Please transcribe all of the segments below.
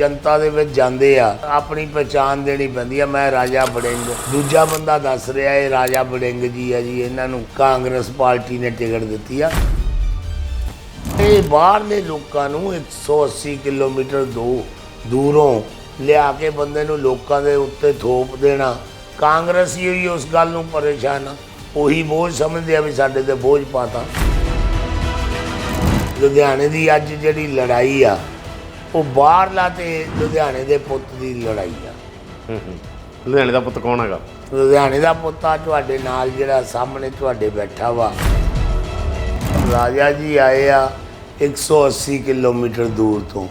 ਜਨਤਾ ਦੇ ਵਿੱਚ ਜਾਂਦੇ ਆ, ਆਪਣੀ ਪਛਾਣ ਦੇਣੀ ਪੈਂਦੀ ਆ। ਮੈਂ ਰਾਜਾ ਬੜਿੰਗ ਦੂਜਾ ਬੰਦਾ ਦੱਸ ਰਿਹਾ, ਇਹ ਰਾਜਾ ਬੜਿੰਗ ਜੀ ਆ ਜੀ, ਇਹਨਾਂ ਨੂੰ ਕਾਂਗਰਸ ਪਾਰਟੀ ਨੇ ਟਿਕਟ ਦਿੱਤੀ ਆ। ਇਹ ਬਾਹਰਲੇ ਲੋਕਾਂ ਨੂੰ 180 ਕਿਲੋਮੀਟਰ ਦੋ ਦੂਰੋਂ ਲਿਆ ਕੇ ਬੰਦੇ ਨੂੰ ਲੋਕਾਂ ਦੇ ਉੱਤੇ ਥੋਪ ਦੇਣਾ। ਕਾਂਗਰਸੀ ਹੀ ਉਸ ਗੱਲ ਨੂੰ ਪਰੇਸ਼ਾਨ ਆ। ਉਹੀ ਬੋਝ ਸਮਝਦੇ ਆ ਵੀ ਸਾਡੇ ਤੇ ਬੋਝ ਪਾਤਾ ਲੁਧਿਆਣੇ ਦੀ ਅੱਜ ਜਿਹੜੀ ਲੜਾਈ ਆ ਉਹ ਬਾਹਰਲਾ ਤੇ ਲੁਧਿਆਣੇ ਦੇ ਪੁੱਤ ਦੀ ਲੜਾਈ ਆ। ਹੂੰ ਹੂੰ। ਲੁਧਿਆਣੇ ਦਾ ਪੁੱਤ ਕੌਣ ਹੈਗਾ? ਲੁਧਿਆਣੇ ਦਾ ਪੁੱਤ ਆ ਤੁਹਾਡੇ ਨਾਲ ਜਿਹੜਾ ਸਾਹਮਣੇ ਤੁਹਾਡੇ ਬੈਠਾ ਵਾ। ਰਾਜਾ ਜੀ ਆਏ ਆ 180 ਕਿਲੋਮੀਟਰ ਦੂਰ ਤੋਂ।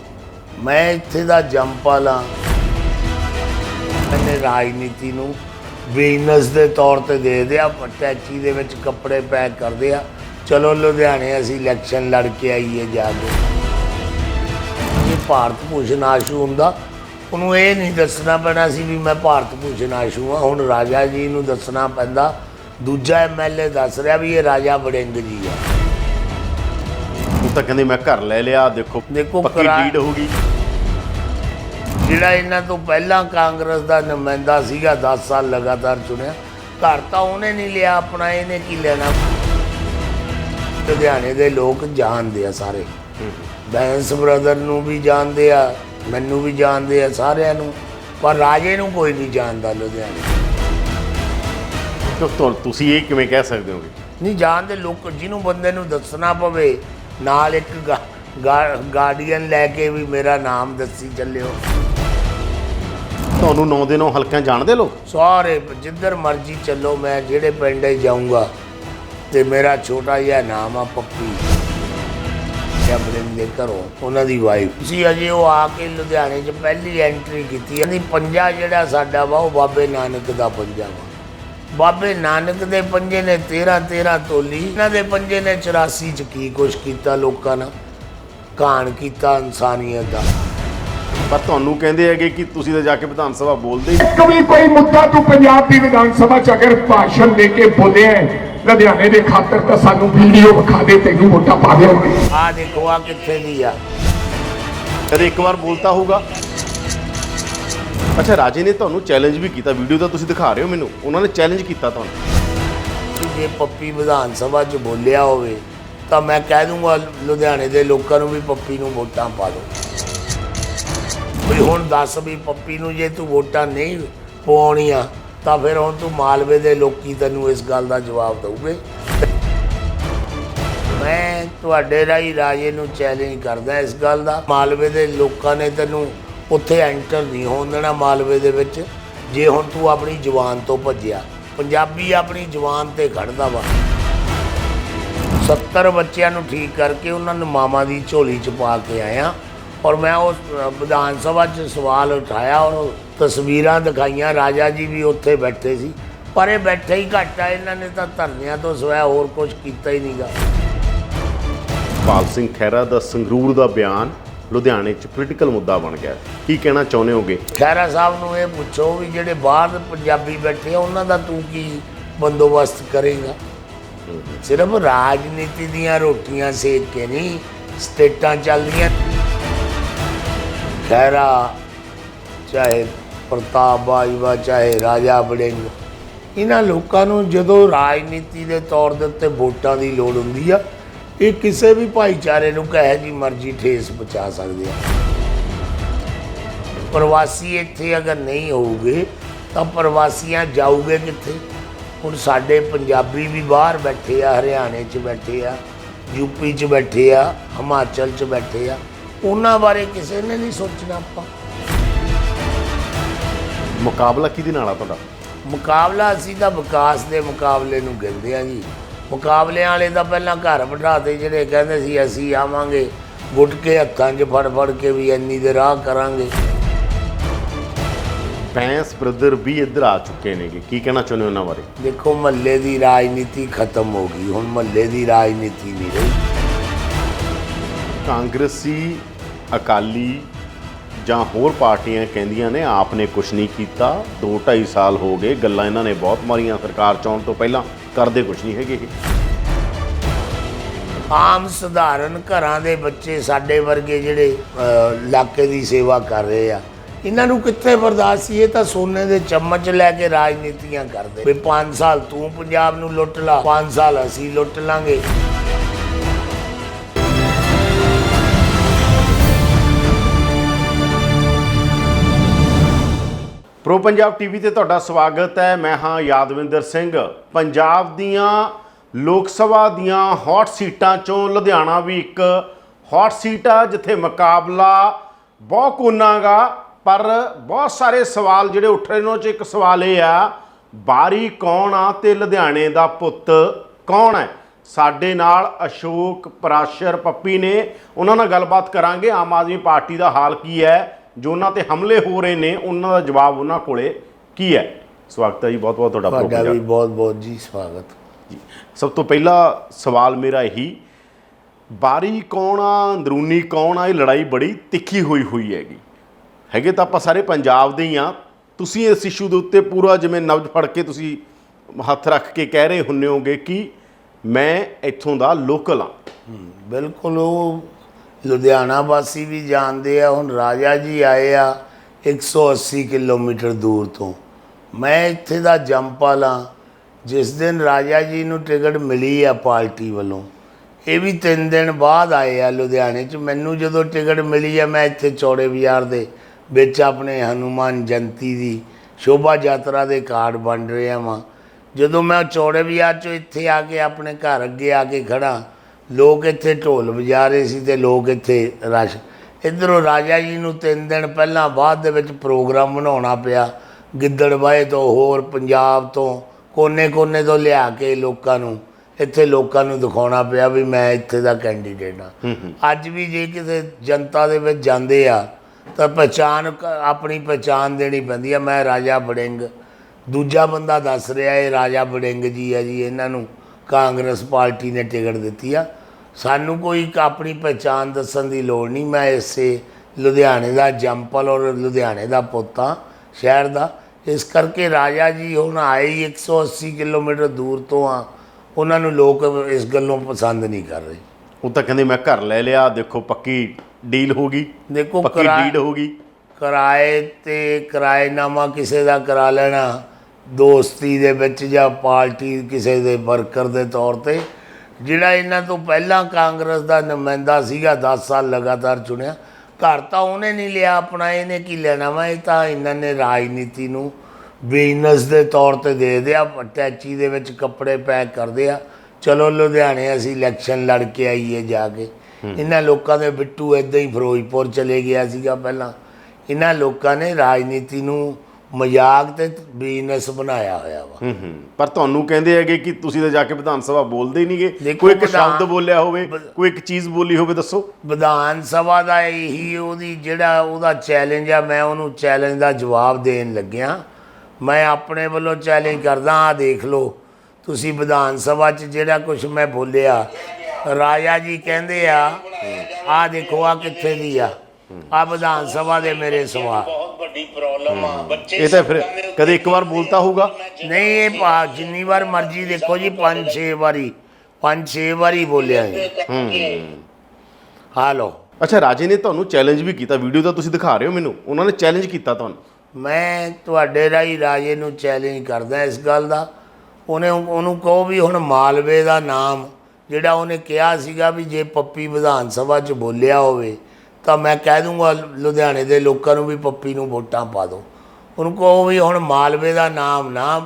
ਮੈਂ ਇੱਥੇ ਦਾ ਜੰਪਲ ਮੈਨੇ ਰਾਜਨੀਤੀ ਨੂੰ ਬਿਜ਼ਨਸ ਦੇ ਤੌਰ ਤੇ ਦੇ ਦਿਆ ਟੈਚੀ ਦੇ ਵਿੱਚ ਕੱਪੜੇ ਪੈਕ ਕਰਦੇ ਆ ਚਲੋ ਲੁਧਿਆਣੇ ਅਸੀਂ ਇਲੈਕਸ਼ਨ ਲੜ ਕੇ ਆਈਏ ਜਾ ਕੇ। ਭਾਰਤ ਭੂਸ਼ਣ ਆਸ਼ੂ ਹੁੰਦਾ। ਉਹਨੂੰ ਇਹ ਨਹੀਂ ਦੱਸਣਾ ਪੈਣਾ ਸੀ ਵੀ ਮੈਂ ਭਾਰਤ ਭੂਸ਼ਣ ਆਸ਼ੂ ਹਾਂ। ਹੁਣ ਰਾਜਾ ਜੀ ਨੂੰ ਦੱਸਣਾ ਪੈਂਦਾ। ਦੂਜਾ ਐਮਐਲਏ ਦੱਸ ਰਿਹਾ ਵੀ ਇਹ ਰਾਜਾ ਬੜਿੰਗ ਜੀ ਆ। ਉਹ ਤਾਂ ਕਹਿੰਦੇ ਮੈਂ ਘਰ ਲੈ ਲਿਆ ਦੇਖੋ ਦੇਖੋ ਪੱਕੀ ਕਰਾ- ਡੀਡ ਹੋ ਗਈ ਜਿਹੜਾ ਇਹਨਾਂ ਤੋਂ ਪਹਿਲਾਂ ਕਾਂਗਰਸ ਦਾ ਨੁਮਾਇੰਦਾ ਸੀਗਾ 10 ਸਾਲ ਲਗਾਤਾਰ ਚੁਣਿਆ। ਘਰ ਤਾਂ ਉਹਨੇ ਨਹੀਂ ਲਿਆ ਆਪਣਾ ਇਹਨੇ ਕੀ ਲੈਣਾ? ਲੁਧਿਆਣੇ ਦੇ ਲੋਕ ਜਾਣਦੇ ਆ ਸਾਰੇ। ਬੈਂਸ ਬ੍ਰਦਰ ਨੂੰ ਵੀ ਜਾਣਦੇ ਆ, ਮੈਨੂੰ ਵੀ ਜਾਣਦੇ ਆ ਸਾਰਿਆਂ ਨੂੰ, ਪਰ ਰਾਜੇ ਨੂੰ ਕੋਈ ਨਹੀਂ ਜਾਣਦਾ ਲੁਧਿਆਣੇ। ਤਾਂ ਤੁਸੀਂ ਇਹ ਕਿਵੇਂ ਕਹਿ ਸਕਦੇ ਹੋ ਨਹੀਂ ਜਾਣਦੇ ਲੋਕ ਜਿਹਨੂੰ ਬੰਦੇ ਨੂੰ ਦੱਸਣਾ ਪਵੇ ਨਾਲ ਇੱਕ ਗਾ- ਗਾ- ਗਾਰਡੀਅਨ ਲੈ ਕੇ ਵੀ ਮੇਰਾ ਨਾਮ ਦੱਸੀ ਚੱਲਿਓ ਤੁਹਾਨੂੰ ਨੌ ਦੇ ਨੌ ਹਲਕਿਆਂ ਜਾਣਦੇ ਲੋਕ ਸਾਰੇ ਜਿੱਧਰ ਮਰਜ਼ੀ ਚੱਲੋ ਮੈਂ ਜਿਹੜੇ ਪਿੰਡ ਜਾਊਂਗਾ ਤੇ ਮੇਰਾ ਛੋਟਾ ਜਿਹਾ ਨਾਮ ਆ ਪੱਪੀ ਜਬਰਿੰਦ ਦੇ ਘਰੋਂ ਉਹਨਾਂ ਦੀ ਵਾਈਫ ਸੀ ਅਜੇ ਉਹ ਆ ਕੇ ਲੁਧਿਆਣੇ 'ਚ ਪਹਿਲੀ ਐਂਟਰੀ ਕੀਤੀ। ਇਹਦੀ ਪੰਜਾ ਜਿਹੜਾ ਸਾਡਾ ਵਾ, ਉਹ ਬਾਬੇ ਨਾਨਕ ਦਾ ਪੰਜਾ ਵਾ। ਬਾਬੇ ਨਾਨਕ ਦੇ ਪੰਜੇ ਨੇ 13 13 ਤੋਲੀ। ਇਹਨਾਂ ਦੇ ਪੰਜੇ ਨੇ 84 ਚ ਕੀ ਕੁਛ ਕੀਤਾ ਲੋਕਾਂ ਨਾਲ? ਕਾਣ ਕੀਤਾ ਇਨਸਾਨੀਅਤ ਦਾ। ਪਰ ਤੁਹਾਨੂੰ ਕਹਿੰਦੇ ਹੈਗੇ ਕਿ ਤੁਸੀਂ ਤਾਂ ਜਾ ਕੇ ਵਿਧਾਨ ਸਭਾ ਬੋਲਦੇ ਹੀ। ਇੱਕ ਵੀ ਕੋਈ ਮੁੱਦਾ ਤੂੰ ਪੰਜਾਬ ਦੀ ਵਿਧਾਨ ਸਭਾ ਚ ਅਗਰ ਭਾਸ਼ਣ ਦੇ ਕੇ ਬੋਲਿਆ ਹੈ, ਲੁਧਿਆਣੇ ਦੇ ਖਾਤਰ ਤਾਂ ਸਾਨੂੰ ਵੀਡੀਓ ਵਿਖਾ ਦੇ ਤੈਨੂੰ ਵੋਟਾਂ ਪਾ ਦੇਵਾਂਗੇ ਆ ਦੇਖੋ ਆ ਕਿੱਥੇ ਦੀ ਆ। ਕਦੇ ਇੱਕ ਵਾਰ ਬੋਲਤਾ ਹੋਊਗਾ। ਅੱਛਾ ਰਾਜੇ ਨੇ ਤੁਹਾਨੂੰ ਚੈਲੰਜ ਵੀ ਕੀਤਾ ਵੀਡੀਓ ਤਾਂ ਤੁਸੀਂ ਦਿਖਾ ਰਹੇ ਹੋ ਮੈਨੂੰ। ਉਹਨਾਂ ਨੇ ਚੈਲੰਜ ਕੀਤਾ ਤੁਹਾਨੂੰ। ਕਿ ਜੇ ਪੱਪੀ ਵਿਧਾਨ ਸਭਾ 'ਚ ਬੋਲਿਆ ਹੋਵੇ ਤਾਂ ਮੈਂ ਕਹਿ ਦੂੰਗਾ ਲੁਧਿਆਣੇ ਦੇ ਲੋਕਾਂ ਨੂੰ ਵੀ ਪੱਪੀ ਨੂੰ ਵੋਟਾਂ ਪਾ ਦਿਓ। ਵੀ ਹੁਣ ਦੱਸ ਵੀ ਪੱਪੀ ਨੂੰ ਜੇ ਤੂੰ ਵੋਟਾਂ ਨਹੀਂ ਪਵਾਉਣੀਆਂ ਤਾਂ ਫਿਰ ਹੁਣ ਤੂੰ ਮਾਲਵੇ ਦੇ ਲੋਕੀ ਤੈਨੂੰ ਇਸ ਗੱਲ ਦਾ ਜਵਾਬ ਦਊਗੇ। ਮੈਂ ਤੁਹਾਡੇ ਰਾਹੀਂ ਰਾਜੇ ਨੂੰ ਚੈਲੰਜ ਕਰਦਾ ਇਸ ਗੱਲ ਦਾ। ਮਾਲਵੇ ਦੇ ਲੋਕਾਂ ਨੇ ਤੈਨੂੰ ਉੱਥੇ ਐਂਟਰ ਨਹੀਂ ਹੋਣ ਦੇਣਾ ਮਾਲਵੇ ਦੇ ਵਿੱਚ, ਜੇ ਹੁਣ ਤੂੰ ਆਪਣੀ ਜ਼ੁਬਾਨ ਤੋਂ ਭੱਜਿਆ। ਪੰਜਾਬੀ ਆਪਣੀ ਜ਼ੁਬਾਨ ਤੇ ਖੜਦਾ ਵਾ। 70 ਬੱਚਿਆਂ ਨੂੰ ਠੀਕ ਕਰਕੇ ਉਹਨਾਂ ਨੂੰ ਮਾਮਾ ਦੀ ਝੋਲੀ ਚ ਪਾ ਕੇ ਆਇਆ। ਔਰ ਮੈਂ ਉਸ ਵਿਧਾਨ ਸਭਾ 'ਚ ਸਵਾਲ ਉਠਾਇਆ ਔਰ ਤਸਵੀਰਾਂ ਦਿਖਾਈਆਂ ਰਾਜਾ ਜੀ ਵੀ ਉੱਥੇ ਬੈਠੇ ਸੀ। ਪਰ ਇਹ ਬੈਠੇ ਹੀ ਘੱਟ ਆ ਇਹਨਾਂ ਨੇ ਤਾਂ ਧਰਨਿਆਂ ਤੋਂ ਸਿਵਾ ਹੋਰ ਕੁਝ ਕੀਤਾ ਹੀ ਨਹੀਂਗਾ। ਪਾਲ ਸਿੰਘ ਖਹਿਰਾ ਦਾ ਸੰਗਰੂਰ ਦਾ ਬਿਆਨ ਲੁਧਿਆਣੇ 'ਚ ਪੋਲੀਟੀਕਲ ਮੁੱਦਾ ਬਣ ਗਿਆ। ਕੀ ਕਹਿਣਾ ਚਾਹੁੰਦੇ ਹੋਗੇ? ਖਹਿਰਾ ਸਾਹਿਬ ਨੂੰ ਇਹ ਪੁੱਛੋ ਵੀ ਜਿਹੜੇ ਬਾਹਰ ਪੰਜਾਬੀ ਬੈਠੇ ਆ ਉਹਨਾਂ ਦਾ ਤੂੰ ਕੀ ਬੰਦੋਬਸਤ ਕਰੇਗਾ? ਸਿਰਫ ਰਾਜਨੀਤੀ ਦੀਆਂ ਰੋਟੀਆਂ ਸੇਕ ਕੇ ਨਹੀਂ ਸਟੇਟਾਂ ਚੱਲਦੀਆਂ। ਖਹਿਰਾ ਚਾਹੇ ਪ੍ਰਤਾਪ ਬਾਜਵਾ, ਚਾਹੇ ਰਾਜਾ ਬੜਿੰਗ ਇਹਨਾਂ ਲੋਕਾਂ ਨੂੰ ਜਦੋਂ ਰਾਜਨੀਤੀ ਦੇ ਤੌਰ ਦੇ ਉੱਤੇ ਵੋਟਾਂ ਦੀ ਲੋੜ ਹੁੰਦੀ ਆ, ਇਹ ਕਿਸੇ ਵੀ ਭਾਈਚਾਰੇ ਨੂੰ ਕਹੇ ਜੀ ਮਰਜ਼ੀ ਠੇਸ ਪਹੁੰਚਾ ਸਕਦੇ ਆ। ਪ੍ਰਵਾਸੀ ਇੱਥੇ ਅਗਰ ਨਹੀਂ ਹੋਊਗੇ, ਤਾਂ ਪ੍ਰਵਾਸੀਆਂ ਜਾਊਗੇ ਕਿੱਥੇ? ਹੁਣ ਸਾਡੇ ਪੰਜਾਬੀ ਵੀ ਬਾਹਰ ਬੈਠੇ ਆ, ਹਰਿਆਣੇ 'ਚ ਬੈਠੇ ਆ ਯੂਪੀ 'ਚ ਬੈਠੇ ਆ, ਹਿਮਾਚਲ 'ਚ ਬੈਠੇ ਆ ਉਹਨਾਂ ਬਾਰੇ ਕਿਸੇ ਨੇ ਨਹੀਂ ਸੋਚਣਾ ਆਪਾਂ। ਮੁਕਾਬਲਾ ਕਿਹਦੇ ਨਾਲ ਆ ਤੁਹਾਡਾ? ਮੁਕਾਬਲਾ ਅਸੀਂ ਤਾਂ ਵਿਕਾਸ ਦੇ ਮੁਕਾਬਲੇ ਨੂੰ ਕਹਿੰਦੇ ਆ ਜੀ। ਮੁਕਾਬਲਿਆਂ ਵਾਲੇ ਤਾਂ ਪਹਿਲਾਂ ਘਰ ਬਿਠਾਤੇ ਜਿਹੜੇ ਕਹਿੰਦੇ ਸੀ ਅਸੀਂ ਆਵਾਂਗੇ ਗੁਟਕੇ ਹੱਥਾਂ 'ਚ ਫੜ ਫੜ ਕੇ ਵੀ ਇੰਨੀ ਦੇ ਰਾਹ ਕਰਾਂਗੇ। ਬੈਂਸ ਬ੍ਰਦਰ ਵੀ ਇੱਧਰ ਆ ਚੁੱਕੇ ਨੇਗੇ ਕੀ ਕਹਿਣਾ ਚਾਹੁੰਦੇ ਉਹਨਾਂ ਬਾਰੇ? ਦੇਖੋ ਮਹੱਲੇ ਦੀ ਰਾਜਨੀਤੀ ਖਤਮ ਹੋ ਗਈ। ਹੁਣ ਮਹੱਲੇ ਦੀ ਰਾਜਨੀਤੀ ਨਹੀਂ ਰਹੀ। ਕਾਂਗਰਸੀ, ਅਕਾਲੀ ਜਾਂ ਹੋਰ ਪਾਰਟੀਆਂ ਕਹਿੰਦੀਆਂ ਨੇ, ਆਪ ਨੇ ਕੁਝ ਨਹੀਂ ਕੀਤਾ। 2 2.5 ਸਾਲ ਹੋ ਗਏ, ਗੱਲਾਂ ਇਹਨਾਂ ਨੇ ਬਹੁਤ ਮਾਰੀਆਂ ਸਰਕਾਰ ਚੌਣ ਤੋਂ ਪਹਿਲਾਂ, ਕਰਦੇ ਕੁਝ ਨਹੀਂ ਹੈਗੇ ਇਹ। ਆਮ ਸਧਾਰਨ ਘਰਾਂ ਦੇ ਬੱਚੇ ਸਾਡੇ ਵਰਗੇ ਜਿਹੜੇ ਇਲਾਕੇ ਦੀ ਸੇਵਾ ਕਰ ਰਹੇ ਆ, ਇਹਨਾਂ ਨੂੰ ਕਿੱਥੇ ਬਰਦਾਸ਼ਤ ਸੀ? ਇਹ ਤਾਂ ਸੋਨੇ ਦੇ ਚਮਚ ਲੈ ਕੇ ਰਾਜਨੀਤੀਆਂ ਕਰਦੇ। ਵੀ 5 ਸਾਲ ਤੂੰ ਪੰਜਾਬ ਨੂੰ ਲੁੱਟ ਲਾ 5 ਸਾਲ ਅਸੀਂ ਲੁੱਟ ਲਾਂਗੇ। ਪ੍ਰੋ ਪੰਜਾਬ ਟੀਵੀ ਤੇ ਤੁਹਾਡਾ ਸਵਾਗਤ ਹੈ। ਮੈਂ ਹਾਂ ਯਾਦਵਿੰਦਰ ਸਿੰਘ। ਪੰਜਾਬ ਦੀਆਂ ਲੋਕ ਸਭਾ ਦੀਆਂ ਹੌਟ ਸੀਟਾਂ ਚੋਂ ਲੁਧਿਆਣਾ ਵੀ ਇੱਕ ਹੌਟ ਸੀਟ ਆ, ਜਿੱਥੇ ਮੁਕਾਬਲਾ ਬਹੁਤ ਕੋਨਾਗਾ, ਪਰ ਬਹੁਤ ਸਾਰੇ ਸਵਾਲ ਜਿਹੜੇ ਉੱਠ ਰਹੇ ਨੇ, ਉਹ ਚ ਇੱਕ ਸਵਾਲ ਇਹ ਆ, ਬਾਰੀ ਕੌਣ ਆ ਤੇ ਲੁਧਿਆਣੇ ਦਾ ਪੁੱਤ ਕੌਣ ਹੈ? ਸਾਡੇ ਨਾਲ ਅਸ਼ੋਕ, ਪਰਾਸ਼ਰ, ਪੱਪੀ ਨੇ। ਉਹਨਾਂ ਨਾਲ ਗੱਲਬਾਤ ਕਰਾਂਗੇ। ਆਮ ਆਦਮੀ ਪਾਰਟੀ ਦਾ ਹਾਲ ਕੀ ਹੈ? ਜੋ ਉਹਨਾਂ ਤੇ ਹਮਲੇ ਹੋ ਰਹੇ ਨੇ ਉਹਨਾਂ ਦਾ ਜਵਾਬ ਉਹਨਾਂ ਕੋਲੇ ਕੀ ਹੈ? ਸਵਾਗਤ ਹੈ ਜੀ ਬਹੁਤ ਬਹੁਤ ਤੁਹਾਡਾ ਤੁਹਾਡਾ ਪ੍ਰੋਗਰਾਮ ਵੀ ਬਹੁਤ ਬਹੁਤ ਜੀ ਸਵਾਗਤ। ਜੀ ਸਭ ਤੋਂ ਪਹਿਲਾ ਸਵਾਲ ਮੇਰਾ ਇਹੀ ਬਾਰੀ ਕੌਣ ਆ ਅੰਦਰੂਨੀ ਕੌਣ ਆ ਇਹ ਲੜਾਈ ਬੜੀ ਤਿੱਖੀ ਹੋਈ ਹੋਈ ਹੈਗੀ। ਹੈਗੇ ਤਾਂ ਆਪਾਂ ਸਾਰੇ ਪੰਜਾਬ ਦੇ ਹੀ ਆ ਤੁਸੀਂ ਇਸ ਇਸ਼ੂ ਦੇ ਉੱਤੇ ਪੂਰਾ ਜਿਵੇਂ ਨਬਜ ਫੜ ਕੇ ਤੁਸੀਂ ਹੱਥ ਰੱਖ ਕੇ ਕਹਿ ਰਹੇ ਹੁੰਨੇ ਹੋਗੇ ਕਿ ਮੈਂ ਇੱਥੋਂ ਦਾ ਲੋਕਲ ਆ। ਬਿਲਕੁਲ ਉਹ ਲੁਧਿਆਣਾ ਵਾਸੀ ਵੀ ਜਾਣਦੇ ਆ, ਹੁਣ ਰਾਜਾ ਜੀ ਆਏ ਆ 180 ਕਿਲੋਮੀਟਰ ਦੂਰ ਤੋਂ। ਮੈਂ ਇੱਥੇ ਦਾ ਜੰਪਲ ਆ ਜਿਸ ਦਿਨ ਰਾਜਾ ਜੀ ਨੂੰ ਟਿਕਟ ਮਿਲੀ ਆ ਪਾਰਟੀ ਵੱਲੋਂ, ਇਹ ਵੀ ਤਿੰਨ ਦਿਨ ਬਾਅਦ ਆਏ ਆ ਲੁਧਿਆਣੇ ਚ। ਮੈਨੂੰ ਜਦੋਂ ਟਿਕਟ ਮਿਲੀ ਆ, ਮੈਂ ਇੱਥੇ ਚੌੜੇ ਬਾਜ਼ਾਰ ਦੇ ਵਿੱਚ ਆਪਣੇ ਹਨੂਮਾਨ ਜਯੰਤੀ ਦੀ ਸ਼ੋਭਾ ਯਾਤਰਾ ਦੇ ਕਾਰਡ ਵੰਡ ਰਿਹਾ ਵਾਂ। ਜਦੋਂ ਮੈਂ ਚੌੜੇ ਬਾਜ਼ਾਰ ਚੋਂ ਇੱਥੇ ਆ ਕੇ ਆਪਣੇ ਘਰ ਅੱਗੇ ਆ ਕੇ ਖੜਾ ਲੋਕ ਇੱਥੇ ਢੋਲ ਵਜਾ ਰਹੇ ਸੀ ਤੇ ਲੋਕ ਇੱਥੇ ਰਸ਼। ਇਧਰੋਂ ਰਾਜਾ ਜੀ ਨੂੰ ਤਿੰਨ ਦਿਨ ਪਹਿਲਾਂ ਬਾਅਦ ਦੇ ਵਿੱਚ ਪ੍ਰੋਗਰਾਮ ਬਣਾਉਣਾ ਪਿਆ। ਗਿੱਦੜਬਾਏ ਤੋਂ ਹੋਰ ਪੰਜਾਬ ਤੋਂ ਕੋਨੇ-ਕੋਨੇ ਤੋਂ ਲਿਆ ਕੇ ਲੋਕਾਂ ਨੂੰ। ਇੱਥੇ ਲੋਕਾਂ ਨੂੰ ਦਿਖਾਉਣਾ ਪਿਆ ਵੀ ਮੈਂ ਇੱਥੇ ਦਾ ਕੈਂਡੀਡੇਟ ਹਾਂ। ਅੱਜ ਵੀ ਜੇ ਕਿਸੇ ਜਨਤਾ ਦੇ ਵਿੱਚ ਜਾਂਦੇ ਆ ਤਾਂ ਪਛਾਣ ਆਪਣੀ ਪਛਾਣ ਦੇਣੀ ਪੈਂਦੀ ਆ। ਮੈਂ ਰਾਜਾ ਬੜਿੰਗ ਦੂਜਾ ਬੰਦਾ ਦੱਸ ਰਿਹਾ ਇਹ ਰਾਜਾ ਬੜਿੰਗ ਜੀ ਆ ਜੀ ਇਹਨਾਂ ਨੂੰ ਕਾਂਗਰਸ ਪਾਰਟੀ ਨੇ ਟਿਕਟ ਦਿੱਤੀ ਆ। ਸਾਨੂੰ ਕੋਈ ਆਪਣੀ ਪਛਾਣ ਦੱਸਣ ਦੀ ਲੋੜ ਨਹੀਂ। ਮੈਂ ਇਸੇ ਲੁਧਿਆਣੇ ਦਾ ਜੰਪਲ ਔਰ ਲੁਧਿਆਣੇ ਦਾ ਪੋਤਾ ਸ਼ਹਿਰ ਦਾ। ਇਸ ਕਰਕੇ ਰਾਜਾ ਜੀ ਹੁਣ ਆਏ ਹੀ 180 ਕਿਲੋਮੀਟਰ ਦੂਰ ਤੋਂ ਆ। ਉਹਨਾਂ ਨੂੰ ਲੋਕ ਇਸ ਗੱਲੋਂ ਪਸੰਦ ਨਹੀਂ ਕਰ ਰਹੇ। ਉਹ ਤਾਂ ਕਹਿੰਦੇ ਮੈਂ ਘਰ ਲੈ ਲਿਆ ਦੇਖੋ ਪੱਕੀ ਡੀਲ ਹੋ ਗਈ। ਦੇਖੋ ਪੱਕੀ ਡੀਡ ਹੋ ਗਈ। ਕਿਰਾਏ ਤੇ ਕਿਰਾਏਨਾਮਾ ਕਿਸੇ ਦਾ ਕਰਾ ਲੈਣਾ। ਦੋਸਤੀ ਦੇ ਵਿੱਚ ਜਾਂ ਪਾਰਟੀ ਕਿਸੇ ਦੇ ਵਰਕਰ ਦੇ ਤੌਰ ਤੇ ਜਿਹੜਾ ਇਹਨਾਂ ਤੋਂ ਪਹਿਲਾਂ ਕਾਂਗਰਸ ਦਾ ਨੁਮਾਇੰਦਾ ਸੀਗਾ 10 ਸਾਲ ਲਗਾਤਾਰ ਚੁਣਿਆ ਘਰ ਤਾਂ ਉਹਨੇ ਨਹੀਂ ਲਿਆ ਆਪਣਾ ਇਹਨੇ ਕੀ ਲੈਣਾ ਵਾ? ਇਹ ਤਾਂ ਇਹਨਾਂ ਨੇ ਰਾਜਨੀਤੀ ਨੂੰ ਬਿਜ਼ਨਸ ਦੇ ਤੌਰ ਤੇ ਦੇ ਦਿਆ ਟੈਚੀ ਦੇ ਵਿੱਚ ਕੱਪੜੇ ਪੈਕ ਕਰਦੇ ਆ ਚਲੋ ਲੁਧਿਆਣੇ ਅਸੀਂ ਇਲੈਕਸ਼ਨ ਲੜ ਕੇ ਆਈਏ ਜਾ ਕੇ। ਇਹਨਾਂ ਲੋਕਾਂ ਦੇ ਬਿੱਟੂ ਇਦਾਂ ਹੀ ਫਿਰੋਜ਼ਪੁਰ ਚਲੇ ਗਿਆ ਸੀਗਾ ਪਹਿਲਾਂ। ਇਹਨਾਂ ਲੋਕਾਂ ਨੇ ਰਾਜਨੀਤੀ ਨੂੰ ਮਜ਼ਾਕ ਤੇ ਬਿਜ਼ਨਸ ਬਣਾਇਆ ਹੋਇਆ ਵਾ। ਹੂੰ ਹੂੰ। ਪਰ ਤੁਹਾਨੂੰ ਕਹਿੰਦੇ ਹੈਗੇ ਕਿ ਤੁਸੀਂ ਤਾਂ ਜਾ ਕੇ ਵਿਧਾਨ ਸਭਾ ਬੋਲਦੇ ਹੀ ਨਹੀਂਗੇ ਕੋਈ ਇੱਕ ਸ਼ਬਦ ਬੋਲਿਆ ਹੋਵੇ ਕੋਈ ਇੱਕ ਚੀਜ਼ ਬੋਲੀ ਹੋਵੇ ਦੱਸੋ। ਵਿਧਾਨ ਸਭਾ ਦਾ ਇਹੀ ਉਹਦੀ ਜਿਹੜਾ ਉਹਦਾ ਚੈਲੰਜ ਆ ਮੈਂ ਉਹਨੂੰ ਚੈਲੰਜ ਦਾ ਜਵਾਬ ਦੇਣ ਲੱਗਿਆ। ਮੈਂ ਆਪਣੇ ਵੱਲੋਂ ਚੈਲੰਜ ਕਰਦਾ ਆ ਦੇਖ ਲਓ। ਤੁਸੀਂ ਵਿਧਾਨ ਸਭਾ 'ਚ ਜਿਹੜਾ ਕੁਝ ਮੈਂ ਬੋਲਿਆ ਰਾਜਾ ਜੀ ਕਹਿੰਦੇ ਆ ਆ ਦੇਖੋ ਆ ਕਿੱਥੇ ਦੀ ਆ? ਆ ਵਿਧਾਨ ਸਭਾ ਦੇ ਮੇਰੇ ਸਵਾਲ ਬਹੁਤ ਵੱਡੀ ਪ੍ਰੋਬਲਮ ਆ ਬੱਚੇ ਇਹ ਤਾਂ ਫਿਰ ਕਦੇ ਇੱਕ ਵਾਰ ਬੋਲਤਾ ਹੋਊਗਾ। ਨਹੀਂ ਇਹ ਭਾ ਜਿੰਨੀ ਵਾਰ ਮਰਜ਼ੀ ਦੇਖੋ ਜੀ ਪੰਜ ਛੇ ਵਾਰੀ ਪੰਜ ਛੇ ਵਾਰੀ ਬੋਲਿਆ ਜੀ ਹਾਲੋ ਅੱਛਾ ਰਾਜੇ ਨੇ ਤੁਹਾਨੂੰ ਚੈਲੰਜ ਵੀ ਕੀਤਾ। ਵੀਡੀਓ ਤਾਂ ਤੁਸੀਂ ਦਿਖਾ ਰਹੇ ਹੋ ਮੈਨੂੰ। ਉਹਨਾਂ ਨੇ ਚੈਲੰਜ ਕੀਤਾ ਤੁਹਾਨੂੰ। ਮੈਂ ਤੁਹਾਡੇ ਰਾਹੀਂ ਰਾਜੇ ਨੂੰ ਚੈਲੰਜ ਕਰਦਾ ਇਸ ਗੱਲ ਦਾ। ਉਹਨੇ ਉਹਨੂੰ ਕਹੋ ਵੀ ਹੁਣ ਮਾਲਵੇ ਦਾ ਨਾਮ ਜਿਹੜਾ ਉਹਨੇ ਕਿਹਾ ਸੀਗਾ ਵੀ ਜੇ ਪੱਪੀ ਵਿਧਾਨ ਸਭਾ 'ਚ ਬੋਲਿਆ ਹੋਵੇ ਤਾਂ ਮੈਂ ਕਹਿ ਦੂੰਗਾ ਲੁਧਿਆਣੇ ਦੇ ਲੋਕਾਂ ਨੂੰ ਵੀ ਪੱਪੀ ਨੂੰ ਵੋਟਾਂ ਪਾ ਦਿਓ। ਉਹਨੂੰ ਕਹੋ ਵੀ ਹੁਣ ਮਾਲਵੇ ਦਾ ਨਾਮ ਨਾ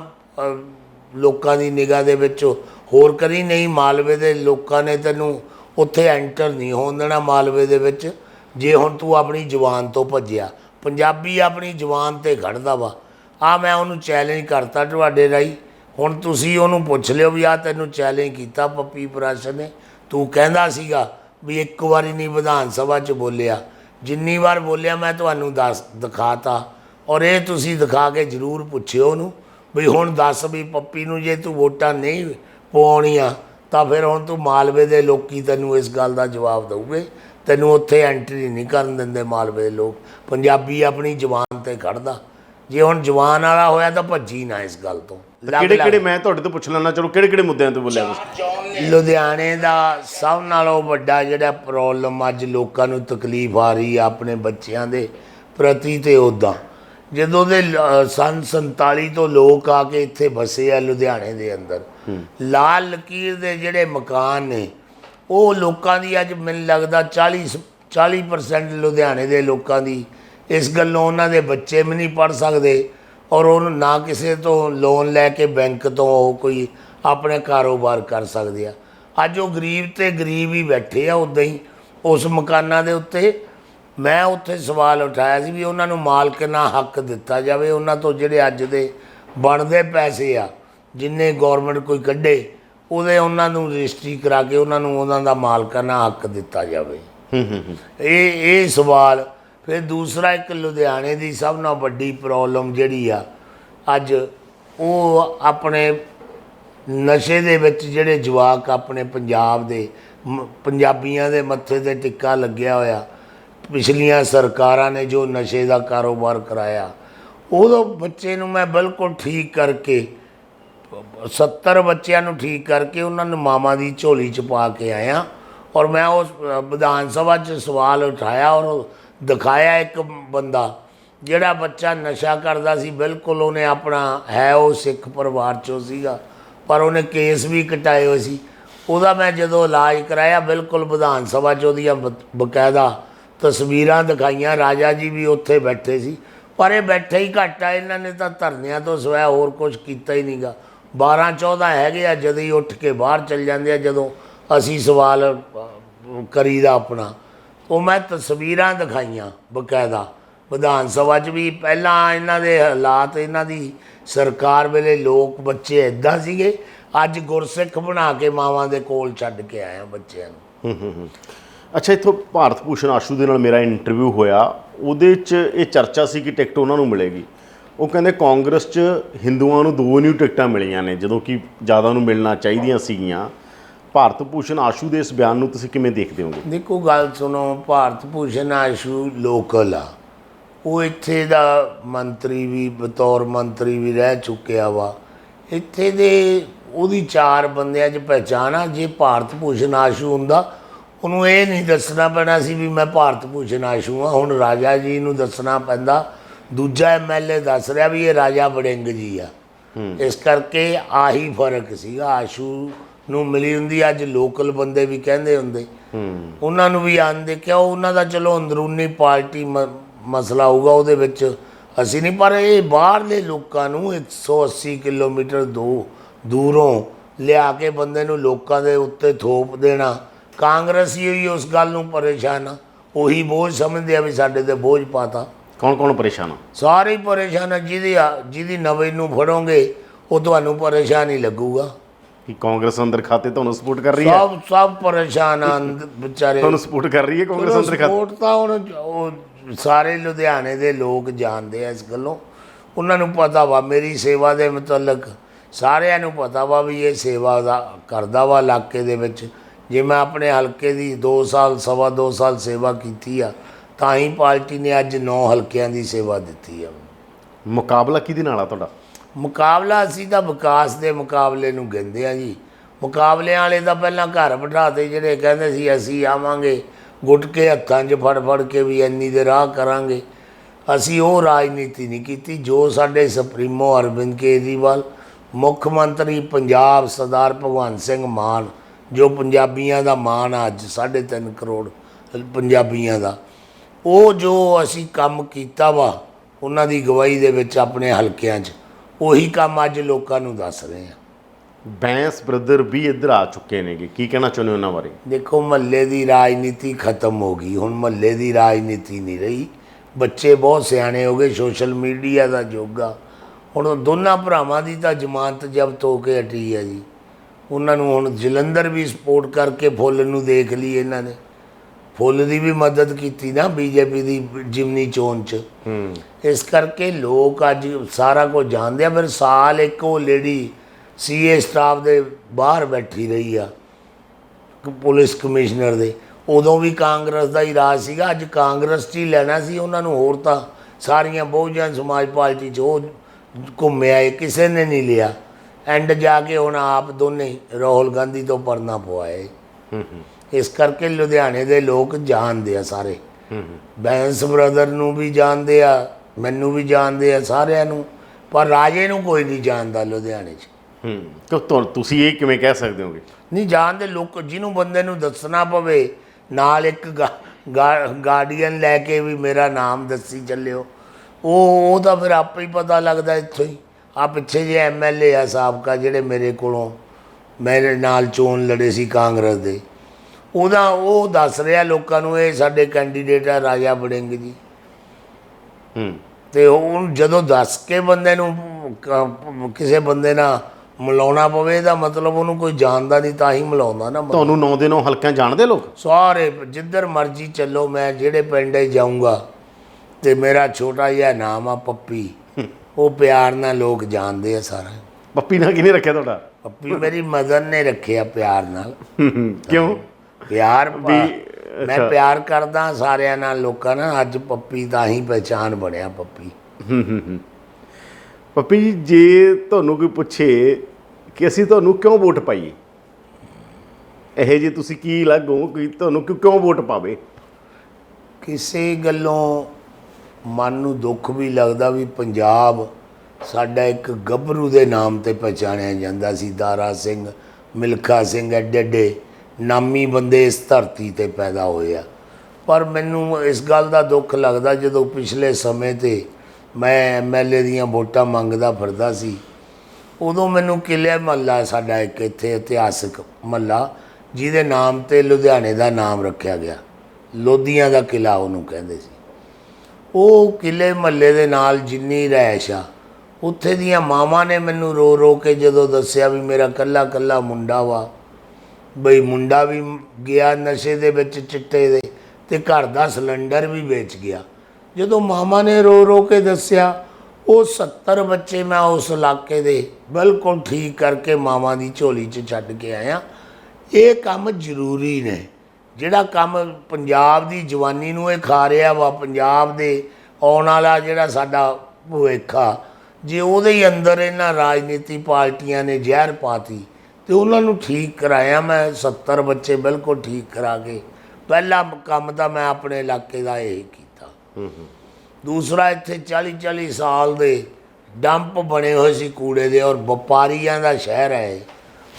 ਲੋਕਾਂ ਦੀ ਨਿਗਾਹ ਦੇ ਵਿੱਚ ਹੋਰ ਕਰੀ, ਨਹੀਂ ਮਾਲਵੇ ਦੇ ਲੋਕਾਂ ਨੇ ਤੈਨੂੰ ਉੱਥੇ ਐਂਟਰ ਨਹੀਂ ਹੋਣ ਦੇਣਾ ਮਾਲਵੇ ਦੇ ਵਿੱਚ। ਜੇ ਹੁਣ ਤੂੰ ਆਪਣੀ ਜ਼ੁਬਾਨ ਤੋਂ ਭੱਜਿਆ, ਪੰਜਾਬੀ ਆਪਣੀ ਜ਼ੁਬਾਨ ਤੇ ਖੜਦਾ ਵਾ ਆ ਮੈਂ ਉਹਨੂੰ ਚੈਲੰਜ ਕਰਤਾ ਤੁਹਾਡੇ ਰਾਹੀਂ। ਹੁਣ ਤੁਸੀਂ ਉਹਨੂੰ ਪੁੱਛ ਲਿਓ ਵੀ ਆ ਤੈਨੂੰ ਚੈਲੰਜ ਕੀਤਾ ਪੱਪੀ ਪ੍ਰਾਸ਼ਨ ਨੇ। ਤੂੰ ਕਹਿੰਦਾ ਸੀਗਾ ਵੀ ਇੱਕ ਵਾਰੀ ਨਹੀਂ ਵਿਧਾਨ ਸਭਾ 'ਚ ਬੋਲਿਆ। ਜਿੰਨੀ ਵਾਰ ਬੋਲਿਆ ਮੈਂ ਤੁਹਾਨੂੰ ਦੱਸ ਦਿਖਾਤਾ। ਔਰ ਇਹ ਤੁਸੀਂ ਦਿਖਾ ਕੇ ਜ਼ਰੂਰ ਪੁੱਛਿਓ ਉਹਨੂੰ ਵੀ ਹੁਣ ਦੱਸ ਵੀ ਪੱਪੀ ਨੂੰ ਜੇ ਤੂੰ ਵੋਟਾਂ ਨਹੀਂ ਪਵਾਉਣੀਆਂ ਤਾਂ ਫਿਰ ਹੁਣ ਤੂੰ ਮਾਲਵੇ ਦੇ ਲੋਕੀ ਤੈਨੂੰ ਇਸ ਗੱਲ ਦਾ ਜਵਾਬ ਦਊਗੇ। ਤੈਨੂੰ ਉੱਥੇ ਐਂਟਰੀ ਨਹੀਂ ਕਰਨ ਦਿੰਦੇ ਮਾਲਵੇ ਦੇ ਲੋਕ। ਪੰਜਾਬੀ ਆਪਣੀ ਜ਼ੁਬਾਨ ਤੇ ਖੜਦਾ ਜੇ ਹੁਣ ਜ਼ੁਬਾਨ ਵਾਲਾ ਹੋਇਆ ਤਾਂ ਭੱਜੀ ਨਾ ਇਸ ਗੱਲ ਤੋਂ। ਕਿਹੜੇ। ਕਿਹੜੇ ਮੈਂ ਤੁਹਾਡੇ ਤੋਂ ਪੁੱਛ ਲੈਣਾ ਚਲੋ ਕਿਹੜੇ ਕਿਹੜੇ ਮੁੱਦਿਆਂ ਤੇ ਬੋਲਿਆ ਤੁਸੀਂ? ਲੁਧਿਆਣੇ ਦਾ ਸਭ ਨਾਲੋਂ ਵੱਡਾ ਜਿਹੜਾ ਪ੍ਰੋਬਲਮ ਅੱਜ ਲੋਕਾਂ ਨੂੰ ਤਕਲੀਫ ਆ ਰਹੀ ਆ ਆਪਣੇ ਬੱਚਿਆਂ ਦੇ ਪ੍ਰਤੀ ਤੇ ਉਦਾਂ ਜਦੋਂ ਦੇ ਸੰਨ 47 ਤੋਂ ਲੋਕ ਆ ਕੇ ਇੱਥੇ ਵਸੇ ਆ ਲੁਧਿਆਣੇ ਦੇ ਅੰਦਰ ਲਾਲ ਲਕੀਰ ਦੇ ਜਿਹੜੇ ਮਕਾਨ ਨੇ ਉਹ ਲੋਕਾਂ ਦੀ ਅੱਜ ਮੈਨੂੰ ਲੱਗਦਾ 40 40% ਲੁਧਿਆਣੇ ਦੇ ਲੋਕਾਂ ਦੀ ਇਸ ਗੱਲੋਂ ਉਹਨਾਂ ਦੇ ਬੱਚੇ ਵੀ ਨਹੀਂ ਪੜ ਸਕਦੇ ਔਰ ਉਹ ਨਾ ਕਿਸੇ ਤੋਂ ਲੋਨ ਲੈ ਕੇ ਬੈਂਕ ਤੋਂ ਕੋਈ ਆਪਣੇ ਕਾਰੋਬਾਰ ਕਰ ਸਕਦੇ ਆ। ਅੱਜ ਉਹ ਗਰੀਬ ਤੇ ਗਰੀਬ ਹੀ ਬੈਠੇ ਆ ਉਦਾਂ ਹੀ। ਉਸ ਮਕਾਨਾਂ ਦੇ ਉੱਤੇ ਮੈਂ ਉੱਥੇ ਸਵਾਲ ਉਠਾਇਆ ਸੀ ਵੀ ਉਹਨਾਂ ਨੂੰ ਮਾਲਕਨਾ ਹੱਕ ਦਿੱਤਾ ਜਾਵੇ। ਉਹਨਾਂ ਤੋਂ ਜਿਹੜੇ ਅੱਜ ਦੇ ਬਣਦੇ ਪੈਸੇ ਆ ਜਿੰਨੇ ਗਵਰਨਮੈਂਟ ਕੋਈ ਕੱਢੇ ਉਹਦੇ ਉਹਨਾਂ ਨੂੰ ਰਜਿਸਟਰੀ ਕਰਾ ਕੇ ਉਹਨਾਂ ਨੂੰ ਉਹਨਾਂ ਦਾ ਮਾਲਕਾਨਾ ਹੱਕ ਦਿੱਤਾ ਜਾਵੇ। ਹੂੰ ਹੂੰ ਹੂੰ। ਇਹ ਇਹ ਸਵਾਲ ਫਿਰ ਦੂਸਰਾ ਇੱਕ ਲੁਧਿਆਣੇ ਦੀ ਸਭ ਨਾਲੋਂ ਵੱਡੀ ਪ੍ਰੋਬਲਮ ਜਿਹੜੀ ਆ ਅੱਜ ਉਹ ਆਪਣੇ ਨਸ਼ੇ ਦੇ ਵਿੱਚ ਜਿਹੜੇ ਜਵਾਕ ਆਪਣੇ ਪੰਜਾਬ ਦੇ ਪੰਜਾਬੀਆਂ ਦੇ ਮੱਥੇ ਤੇ ਟਿੱਕਾ ਲੱਗਿਆ ਹੋਇਆ, ਪਿਛਲੀਆਂ ਸਰਕਾਰਾਂ ਨੇ ਜੋ ਨਸ਼ੇ ਦਾ ਕਾਰੋਬਾਰ ਕਰਾਇਆ, ਉਦੋਂ ਬੱਚੇ ਨੂੰ ਮੈਂ ਬਿਲਕੁਲ ਠੀਕ ਕਰਕੇ 70 ਬੱਚਿਆਂ ਨੂੰ ਠੀਕ ਕਰਕੇ ਉਹਨਾਂ ਨੂੰ ਮਾਮਾ ਦੀ ਝੋਲੀ ਚ ਪਾ ਕੇ ਆਇਆ ਔਰ ਮੈਂ ਉਸ ਵਿਧਾਨ ਸਭਾ 'ਚ ਸਵਾਲ ਉਠਾਇਆ ਔਰ ਦਿਖਾਇਆ ਇੱਕ ਬੰਦਾ, ਜਿਹੜਾ ਬੱਚਾ ਨਸ਼ਾ ਕਰਦਾ ਸੀ, ਬਿਲਕੁਲ ਉਹਨੇ ਆਪਣਾ ਹੈ ਉਹ ਸਿੱਖ ਪਰਿਵਾਰ ਚੋਂ ਸੀਗਾ। ਪਰ ਉਹਨੇ ਕੇਸ ਵੀ ਕਟਾਏ ਹੋਏ ਸੀ। ਉਹਦਾ ਮੈਂ ਜਦੋਂ ਇਲਾਜ ਕਰਾਇਆ, ਬਿਲਕੁਲ ਵਿਧਾਨ ਸਭਾ 'ਚ ਉਹਦੀਆਂ ਬ- ਬਕਾਇਦਾ ਤਸਵੀਰਾਂ ਦਿਖਾਈਆਂ। ਰਾਜਾ ਜੀ ਵੀ ਉੱਥੇ ਬੈਠੇ ਸੀ। ਪਰ ਇਹ ਬੈਠੇ ਹੀ ਘੱਟ ਆ, ਇਹਨਾਂ ਨੇ ਤਾਂ ਧਰਨਿਆਂ ਤੋਂ ਸਿਵਾ ਹੋਰ ਕੁਝ ਕੀਤਾ ਹੀ ਨਹੀਂਗਾ 12 14 ਹੈਗੇ ਆ, ਜਦੋਂ ਹੀ ਉੱਠ ਕੇ ਬਾਹਰ ਚੱਲ ਜਾਂਦੇ ਆ, ਜਦੋਂ ਅਸੀਂ ਸਵਾਲ ਕਰੀਦਾ ਆਪਣਾ। ਉਹ ਮੈਂ ਤਸਵੀਰਾਂ ਦਿਖਾਈਆਂ ਬਕਾਇਦਾ। ਵਿਧਾਨ ਸਭਾ 'ਚ ਵੀ ਪਹਿਲਾਂ ਇਹਨਾਂ ਦੇ ਹਾਲਾਤ, ਇਹਨਾਂ ਦੀ ਸਰਕਾਰ ਵੇਲੇ ਲੋਕ ਬੱਚੇ ਇਦਾਂ ਸੀਗੇ ਅੱਜ ਗੁਰਸਿੱਖ ਬਣਾ ਕੇ ਮਾਵਾਂ ਦੇ ਕੋਲ ਛੱਡ ਕੇ ਆਏ ਆ ਬੱਚਿਆਂ ਨੂੰ। ਹੂੰ ਹੂੰ ਹੂੰ। ਅੱਛਾ ਇੱਥੋਂ ਭਾਰਤ ਭੂਸ਼ਣ ਆਸ਼ੂ ਦੇ ਨਾਲ ਮੇਰਾ ਇੰਟਰਵਿਊ ਹੋਇਆ ਉਹਦੇ 'ਚ ਇਹ ਚਰਚਾ ਸੀ ਕਿ ਟਿਕਟ ਉਹਨਾਂ ਨੂੰ ਮਿਲੇਗੀ। ਉਹ ਕਹਿੰਦੇ ਕਾਂਗਰਸ 'ਚ ਹਿੰਦੂਆਂ ਨੂੰ ਦੋ ਨਿਊ ਟਿਕਟਾਂ ਮਿਲੀਆਂ ਨੇ ਜਦੋਂ ਕਿ ਜ਼ਿਆਦਾ ਨੂੰ ਮਿਲਣਾ ਚਾਹੀਦੀਆਂ ਸੀਗੀਆਂ। ਭਾਰਤ ਭੂਸ਼ਣ ਆਸ਼ੂ ਦੇ ਇਸ ਬਿਆਨ ਨੂੰ ਤੁਸੀਂ ਕਿਵੇਂ ਦੇਖਦੇ ਹੋਗੇ? ਦੇਖੋ ਗੱਲ ਸੁਣੋ ਭਾਰਤ ਭੂਸ਼ਣ ਆਸ਼ੂ ਲੋਕਲ ਆ। ਉਹ ਇੱਥੇ ਦਾ ਮੰਤਰੀ ਵੀ ਬਤੌਰ ਮੰਤਰੀ ਵੀ ਰਹਿ ਚੁੱਕਿਆ ਵਾ। ਇੱਥੇ ਦੇ ਉਹਦੀ ਚਾਰ ਬੰਦਿਆਂ 'ਚ ਪਹਿਚਾਣ ਆ ਜੇ ਭਾਰਤ ਭੂਸ਼ਣ ਆਸ਼ੂ ਹੁੰਦਾ ਉਹਨੂੰ ਇਹ ਨਹੀਂ ਦੱਸਣਾ ਪੈਣਾ ਸੀ ਵੀ ਮੈਂ ਭਾਰਤ ਭੂਸ਼ਣ ਆਸ਼ੂ ਆ। ਹੁਣ ਰਾਜਾ ਜੀ ਨੂੰ ਦੱਸਣਾ ਪੈਂਦਾ। ਦੂਜਾ ਐਮਐਲਏ ਦੱਸ ਰਿਹਾ ਵੀ ਇਹ ਰਾਜਾ ਬੜਿੰਗ ਜੀ ਆ। ਇਸ ਕਰਕੇ ਆਹੀ ਫ਼ਰਕ ਸੀਗਾ। ਆਸ਼ੂ ਨੂੰ ਮਿਲੀ ਹੁੰਦੀ ਅੱਜ ਲੋਕਲ ਬੰਦੇ ਵੀ ਕਹਿੰਦੇ ਹੁੰਦੇ। ਉਹਨਾਂ ਨੂੰ ਵੀ ਆਂਦੇ ਕਿਉਂ ਉਹਨਾਂ ਦਾ ਚਲੋ ਅੰਦਰੂਨੀ ਪਾਰਟੀ ਮਸਲਾ ਹੋਊਗਾ ਉਹਦੇ ਵਿੱਚ। ਅਸੀਂ ਨਹੀਂ ਪਰ ਇਹ ਬਾਹਰਲੇ ਲੋਕਾਂ ਨੂੰ 180 ਕਿਲੋਮੀਟਰ ਦੂ ਦੂਰੋਂ ਲਿਆ ਕੇ ਬੰਦੇ ਨੂੰ ਲੋਕਾਂ ਦੇ ਉੱਤੇ ਥੋਪ ਦੇਣਾ। ਕਾਂਗਰਸੀ ਹੀ ਉਸ ਗੱਲ ਨੂੰ ਪਰੇਸ਼ਾਨ ਆ। ਉਹੀ ਬੋਝ ਸਮਝਦੇ ਆ ਵੀ ਸਾਡੇ ਤੇ ਬੋਝ ਪਾਤਾ। ਕੌਣ ਕੌਣ ਪਰੇਸ਼ਾਨ ਆ? ਸਾਰੇ ਪਰੇਸ਼ਾਨ ਆ। ਜਿਹਦੀ ਜਿਹਦੀ ਨਵੇਂ ਨੂੰ ਫੜੋਗੇ ਉਹ ਤੁਹਾਨੂੰ ਪਰੇਸ਼ਾਨ ਹੀ ਲੱਗੂਗਾ। ਕਿ ਕਾਂਗਰਸ ਅੰਦਰ ਖਾਤੇ ਤੁਹਾਨੂੰ ਸਪੋਰਟ ਕਰ ਰਹੀ ਹੈ? ਸਭ ਸਭ ਪਰੇਸ਼ਾਨ ਆ ਵਿਚਾਰੇ। ਤੁਹਾਨੂੰ ਸਪੋਰਟ ਕਰ ਰਹੀ ਹੈ ਕਾਂਗਰਸ ਅੰਦਰ ਖਾਤੇ? ਸਪੋਰਟ ਤਾਂ ਹੁਣ ਉਹ ਸਾਰੇ ਲੁਧਿਆਣੇ ਦੇ ਲੋਕ ਜਾਣਦੇ ਆ ਇਸ ਗੱਲੋਂ। ਉਹਨਾਂ ਨੂੰ ਪਤਾ ਵਾ ਮੇਰੀ ਸੇਵਾ ਦੇ ਮੁਤਲਕ ਸਾਰਿਆਂ ਨੂੰ ਪਤਾ ਵਾ ਵੀ ਇਹ ਸੇਵਾ ਦਾ ਕਰਦਾ ਵਾ ਇਲਾਕੇ ਦੇ ਵਿੱਚ। ਜੇ ਮੈਂ ਆਪਣੇ ਹਲਕੇ ਦੀ 2 ਸਾਲ ਸਵਾ 2 ਸਾਲ ਸੇਵਾ ਕੀਤੀ ਆ ਤਾਂ ਹੀ ਪਾਰਟੀ ਨੇ ਅੱਜ 9 ਹਲਕਿਆਂ ਦੀ ਸੇਵਾ ਦਿੱਤੀ ਆ। ਮੁਕਾਬਲਾ ਕਿਹਦੇ ਨਾਲ ਆ ਤੁਹਾਡਾ? ਮੁਕਾਬਲਾ ਅਸੀਂ ਤਾਂ ਵਿਕਾਸ ਦੇ ਮੁਕਾਬਲੇ ਨੂੰ ਕਹਿੰਦੇ ਆ ਜੀ। ਮੁਕਾਬਲਿਆਂ ਵਾਲੇ ਤਾਂ ਪਹਿਲਾਂ ਘਰ ਬਿਠਾਤੇ ਜਿਹੜੇ ਕਹਿੰਦੇ ਸੀ ਅਸੀਂ ਆਵਾਂਗੇ। ਗੁੱਟ ਕੇ ਹੱਥਾਂ 'ਚ ਫੜ ਫੜ ਕੇ ਵੀ ਇੰਨੀ ਦੇ ਰਾਹ ਕਰਾਂਗੇ। ਅਸੀਂ ਉਹ ਰਾਜਨੀਤੀ ਨਹੀਂ ਕੀਤੀ, ਜੋ ਸਾਡੇ ਸੁਪਰੀਮੋ ਅਰਵਿੰਦ ਕੇਜਰੀਵਾਲ, ਮੁੱਖ ਮੰਤਰੀ ਪੰਜਾਬ ਸਰਦਾਰ ਭਗਵੰਤ ਸਿੰਘ ਮਾਨ, ਜੋ ਪੰਜਾਬੀਆਂ ਦਾ ਮਾਣ ਆ ਅੱਜ 3.5 ਕਰੋੜ ਪੰਜਾਬੀਆਂ ਦਾ, ਉਹ ਜੋ ਅਸੀਂ ਕੰਮ ਕੀਤਾ ਵਾ, ਉਹਨਾਂ ਦੀ ਗਵਾਹੀ ਦੇ ਵਿੱਚ ਆਪਣੇ ਹਲਕਿਆਂ 'ਚ, ਉਹੀ ਕੰਮ ਅੱਜ ਲੋਕਾਂ ਨੂੰ ਦੱਸ ਰਹੇ ਆ। ਬੈਂਸ ਬ੍ਰਦਰ ਵੀ ਇੱਧਰ ਆ ਚੁੱਕੇ ਨੇਗੇ। ਕੀ ਕਹਿਣਾ ਚਾਹੁੰਦੇ ਹੋ ਉਹਨਾਂ ਬਾਰੇ? ਦੇਖੋ ਮਹੱਲੇ ਦੀ ਰਾਜਨੀਤੀ ਖਤਮ ਹੋ ਗਈ। ਹੁਣ ਮਹੱਲੇ ਦੀ ਰਾਜਨੀਤੀ ਨਹੀਂ ਰਹੀ। ਬੱਚੇ ਬਹੁਤ ਸਿਆਣੇ ਹੋ ਗਏ ਸੋਸ਼ਲ ਮੀਡੀਆ ਦਾ ਯੁੱਗ ਆ। ਹੁਣ ਉਹ ਦੋਨਾਂ ਭਰਾਵਾਂ ਦੀ ਤਾਂ ਜ਼ਮਾਨਤ ਜ਼ਬਤ ਹੋ ਕੇ ਹਟੀ ਹੈ ਜੀ। ਉਹਨਾਂ ਨੂੰ ਹੁਣ ਜਲੰਧਰ ਵੀ ਸਪੋਰਟ ਕਰਕੇ ਫੁੱਲ ਨੂੰ ਦੇਖ ਲਈ ਇਹਨਾਂ ਨੇ। ਫੁੱਲ ਦੀ ਵੀ ਮਦਦ ਕੀਤੀ ਨਾ ਬੀਜੇਪੀ ਦੀ ਜਿਮਨੀ ਚੋਣ 'ਚ। ਇਸ ਕਰਕੇ ਲੋਕ ਅੱਜ ਸਾਰਾ ਕੁਝ ਜਾਣਦੇ ਆ ਫਿਰ ਸਾਲ ਇੱਕ ਉਹ ਲੇਡੀ ਸੀਏ ਸਟਾਫ ਦੇ ਬਾਹਰ ਬੈਠੀ ਰਹੀ ਆ ਪੁਲਿਸ ਕਮਿਸ਼ਨਰ ਦੇ। ਉਦੋਂ ਵੀ ਕਾਂਗਰਸ ਦਾ ਹੀ ਰਾਜ ਸੀਗਾ ਅੱਜ ਕਾਂਗਰਸ 'ਚ ਹੀ ਲੈਣਾ ਸੀ ਉਹਨਾਂ ਨੂੰ ਹੋਰ ਤਾਂ ਸਾਰੀਆਂ ਬਹੁਜਨ ਸਮਾਜ ਪਾਰਟੀ 'ਚ ਉਹ ਘੁੰਮਿਆ ਇਹ ਕਿਸੇ ਨੇ ਨਹੀਂ ਲਿਆ। ਐਂਡ ਜਾ ਕੇ ਹੁਣ ਆਪ ਦੋਨੇ ਰਾਹੁਲ ਗਾਂਧੀ ਤੋਂ ਪਰਨਾ ਪਵਾਏ। ਇਸ ਕਰਕੇ ਲੁਧਿਆਣੇ ਦੇ ਲੋਕ ਜਾਣਦੇ ਆ ਸਾਰੇ। ਬੈਂਸ ਬ੍ਰਦਰ ਨੂੰ ਵੀ ਜਾਣਦੇ ਆ ਮੈਨੂੰ ਵੀ ਜਾਣਦੇ ਆ ਸਾਰਿਆਂ ਨੂੰ ਪਰ ਰਾਜੇ ਨੂੰ ਕੋਈ ਨਹੀਂ ਜਾਣਦਾ ਲੁਧਿਆਣੇ 'ਚ। ਹੂੰ। ਕਿ ਤੁਹਾ- ਤੁਸੀਂ ਇਹ ਕਿਵੇਂ ਕਹਿ ਸਕਦੇ ਹੋਗੇ? ਨਹੀਂ ਜਾਣਦੇ ਲੋਕ ਜਿਹਨੂੰ ਬੰਦੇ ਨੂੰ ਦੱਸਣਾ ਪਵੇ ਨਾਲ ਇੱਕ ਗਾਰਡੀਅਨ ਲੈ ਕੇ ਵੀ ਮੇਰਾ ਨਾਮ ਦੱਸੀ ਚੱਲਿਓ। ਉਹ ਉਹ ਤਾਂ ਫਿਰ ਆਪੇ ਹੀ ਪਤਾ ਲੱਗਦਾ ਇੱਥੋਂ ਹੀ। ਆ ਪਿੱਛੇ ਜੇ ਐਮਐਲਏ ਆ ਸਾਬਕਾ ਜਿਹੜੇ ਮੇਰੇ ਕੋਲੋਂ ਮੇਰੇ ਨਾਲ ਚੋਣ ਲੜੇ ਸੀ ਕਾਂਗਰਸ ਦੇ। ਉਹਦਾ ਉਹ ਦੱਸ ਰਿਹਾ ਲੋਕਾਂ ਨੂੰ ਇਹ ਸਾਡੇ ਕੈਂਡੀਡੇਟ ਆ ਰਾਜਾ ਵੜਿੰਗ ਜੀ। ਹੂੰ। ਤੇ ਉਹ ਜਦੋਂ ਦੱਸ ਕੇ ਬੰਦੇ ਨੂੰ ਕਿਸੇ ਬੰਦੇ ਨਾਲ ਮਿਲਾਉਣਾ ਪਵੇ ਇਹਦਾ ਮਤਲਬ ਉਹਨੂੰ ਕੋਈ ਜਾਣਦਾ ਨਹੀਂ ਤਾਂ ਹੀ ਮਿਲਾਉਂਦਾ ਨਾ। ਤੁਹਾਨੂੰ ਨੌ ਦੇ ਨੌ ਹਲਕਿਆਂ ਜਾਣਦੇ ਲੋਕ? ਸਾਰੇ ਜਿੱਧਰ ਮਰਜ਼ੀ ਚੱਲੋ ਮੈਂ ਜਿਹੜੇ ਪਿੰਡ ਜਾਊਂਗਾ ਤੇ ਮੇਰਾ ਛੋਟਾ ਜਿਹਾ ਨਾਮ ਆ ਪੱਪੀ। ਉਹ ਪਿਆਰ ਨਾਲ ਲੋਕ ਜਾਣਦੇ ਆ ਸਾਰਾ। ਪੱਪੀ ਨਾਲ ਕਿਹਨੇ ਰੱਖਿਆ ਤੁਹਾਡਾ? ਪੱਪੀ ਮੇਰੀ ਮਦਰ ਨੇ ਰੱਖਿਆ ਪਿਆਰ ਨਾਲ। ਕਿਉਂ? ਪਿਆਰ ਵੀ, ਮੈਂ। ਪਿਆਰ ਕਰਦਾ ਸਾਰਿਆਂ ਨਾਲ ਲੋਕਾਂ ਨਾਲ ਅੱਜ ਪੱਪੀ ਦਾ ਹੀ ਪਹਿਚਾਨ ਬਣਿਆ ਪੱਪੀ। ਹੂੰ, ਹੂੰ, ਹੂੰ। ਪੱਪੀ ਜੀ, ਜੇ ਤੁਹਾਨੂੰ ਕੋਈ ਪੁੱਛੇ ਕਿ ਅਸੀਂ ਤੁਹਾਨੂੰ ਕਿਉਂ ਵੋਟ ਪਾਈਏ? ਇਹ ਜੇ ਤੁਸੀਂ ਕੀ ਲੱਗੋ ਕਿ ਤੁਹਾਨੂੰ ਕਿਉਂ ਕਿਉਂ ਵੋਟ ਪਾਵੇ? ਕਿਸੇ ਗੱਲੋਂ ਮਨ ਨੂੰ ਦੁੱਖ ਵੀ ਲੱਗਦਾ ਵੀ ਪੰਜਾਬ ਸਾਡਾ ਇੱਕ ਗੱਭਰੂ ਦੇ ਨਾਮ ਤੇ ਪਛਾਣਿਆ ਜਾਂਦਾ ਸੀ। ਦਾਰਾ ਸਿੰਘ ਮਿਲਖਾ ਸਿੰਘ ਐਡੇ ਐਡੇ ਨਾਮੀ ਬੰਦੇ ਇਸ ਧਰਤੀ ਤੇ ਪੈਦਾ ਹੋਏ ਆ। ਪਰ ਮੈਨੂੰ ਇਸ ਗੱਲ ਦਾ ਦੁੱਖ ਲੱਗਦਾ ਜਦੋਂ ਪਿਛਲੇ ਸਮੇਂ ਤੇ ਮੈਂ ਐਮਐਲਏ ਦੀਆਂ ਵੋਟਾਂ ਮੰਗਦਾ ਫਿਰਦਾ ਸੀ। ਉਦੋਂ ਮੈਨੂੰ ਕਿਲੇ ਮਹੱਲਾ ਸਾਡਾ ਇੱਕ ਇੱਥੇ ਇਤਿਹਾਸਕ ਮਹੱਲਾ, ਜਿਹਦੇ ਨਾਮ ਤੇ ਲੁਧਿਆਣੇ ਦਾ ਨਾਮ ਰੱਖਿਆ ਗਿਆ। ਲੋਧੀਆਂ ਦਾ ਕਿਲਾ ਉਹਨੂੰ ਕਹਿੰਦੇ ਸੀ। ਉਹ ਕਿਲੇ ਮਹੱਲੇ ਦੇ ਨਾਲ ਜਿੰਨੀ ਰਹਿਸ਼ ਆ, ਉੱਥੇ ਦੀਆਂ ਮਾਵਾਂ ਨੇ ਮੈਨੂੰ ਰੋ ਰੋ ਕੇ ਜਦੋਂ ਦੱਸਿਆ ਵੀ ਮੇਰਾ ਕੱਲਾ ਕੱਲਾ ਮੁੰਡਾ ਵਾ, ਬਈ ਮੁੰਡਾ ਵੀ ਗਿਆ ਨਸ਼ੇ ਦੇ ਵਿੱਚ ਚਿੱਟੇ ਦੇ ਤੇ ਘਰ ਦਾ ਸਿਲੰਡਰ ਵੀ ਵੇਚ ਗਿਆ। ਜਦੋਂ ਮਾਮਾ ਨੇ ਰੋ ਰੋ ਕੇ ਦੱਸਿਆ, ਉਹ 70 ਬੱਚੇ ਮੈਂ ਉਸ ਇਲਾਕੇ ਦੇ ਬਿਲਕੁਲ ਠੀਕ ਕਰਕੇ ਮਾਵਾਂ ਦੀ ਝੋਲੀ 'ਚ ਛੱਡ ਕੇ ਆਇਆ। ਇਹ ਕੰਮ ਜ਼ਰੂਰੀ ਨੇ। ਜਿਹੜਾ ਕੰਮ ਪੰਜਾਬ ਦੀ ਜਵਾਨੀ ਨੂੰ ਇਹ ਖਾ ਰਿਹਾ ਵਾ, ਪੰਜਾਬ ਦੇ ਆਉਣ ਵਾਲਾ ਜਿਹੜਾ ਸਾਡਾ ਭਵਿੱਖ ਆ, ਜੇ ਉਹਦੇ ਹੀ ਅੰਦਰ ਇਹਨਾਂ ਰਾਜਨੀਤੀ ਪਾਰਟੀਆਂ ਨੇ ਜ਼ਹਿਰ ਪਾਤੀ, ਤੇ ਉਹਨਾਂ ਨੂੰ ਠੀਕ ਕਰਾਇਆ ਮੈਂ 70 ਬੱਚੇ ਬਿਲਕੁਲ ਠੀਕ ਕਰਾ ਕੇ। ਪਹਿਲਾ ਕੰਮ ਤਾਂ ਮੈਂ ਆਪਣੇ ਇਲਾਕੇ ਦਾ ਇਹ ਕੀਤਾ। ਦੂਸਰਾ ਇੱਥੇ 40 40 ਸਾਲ ਦੇ ਡੰਪ ਬਣੇ ਹੋਏ ਸੀ ਕੂੜੇ ਦੇ ਔਰ ਵਪਾਰੀਆਂ ਦਾ ਸ਼ਹਿਰ ਹੈ।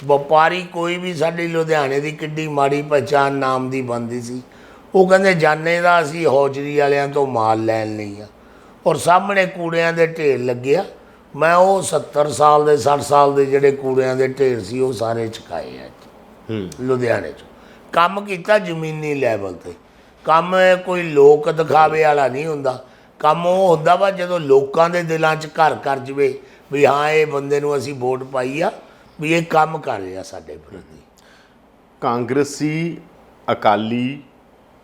ਵਪਾਰੀ ਕੋਈ ਵੀ ਸਾਡੀ ਲੁਧਿਆਣੇ ਦੀ ਕਿੱਡੀ ਮਾੜੀ ਪਛਾਣ ਨਾਮ ਦੀ ਬੰਦੀ ਸੀ। ਉਹ ਕਹਿੰਦੇ ਜਾਣੇ ਦਾ ਅਸੀਂ ਹੌਜਰੀ ਵਾਲਿਆਂ ਤੋਂ ਮਾਲ ਲੈਣ ਲਈ ਆ। ਔਰ ਸਾਹਮਣੇ ਕੂੜਿਆਂ ਦੇ ਢੇਰ ਲੱਗਿਆ ਮੈਂ ਉਹ 70 ਸਾਲ ਦੇ 60 ਸਾਲ ਦੇ ਜਿਹੜੇ ਕੂੜਿਆਂ ਦੇ ਢੇਰ ਸੀ ਉਹ ਸਾਰੇ ਚੁਕਾਏ ਆ ਲੁਧਿਆਣੇ 'ਚ। ਕੰਮ ਕੀਤਾ ਜ਼ਮੀਨੀ ਲੈਵਲ ਤੇ। ਕੰਮ ਕੋਈ ਲੋਕ ਦਿਖਾਵੇ ਵਾਲਾ ਨਹੀਂ ਹੁੰਦਾ। ਕੰਮ ਉਹ ਹੁੰਦਾ ਵਾ ਜਦੋਂ ਲੋਕਾਂ ਦੇ ਦਿਲਾਂ 'ਚ ਘਰ ਕਰ ਜਵੇ ਵੀ ਹਾਂ ਇਹ ਬੰਦੇ ਨੂੰ ਅਸੀਂ ਵੋਟ ਪਾਈ ਆ ਵੀ ਇਹ ਕੰਮ ਕਰ ਰਿਹਾ ਸਾਡੇ ਪ੍ਰਤੀ ਕਾਂਗਰਸੀ ਅਕਾਲੀ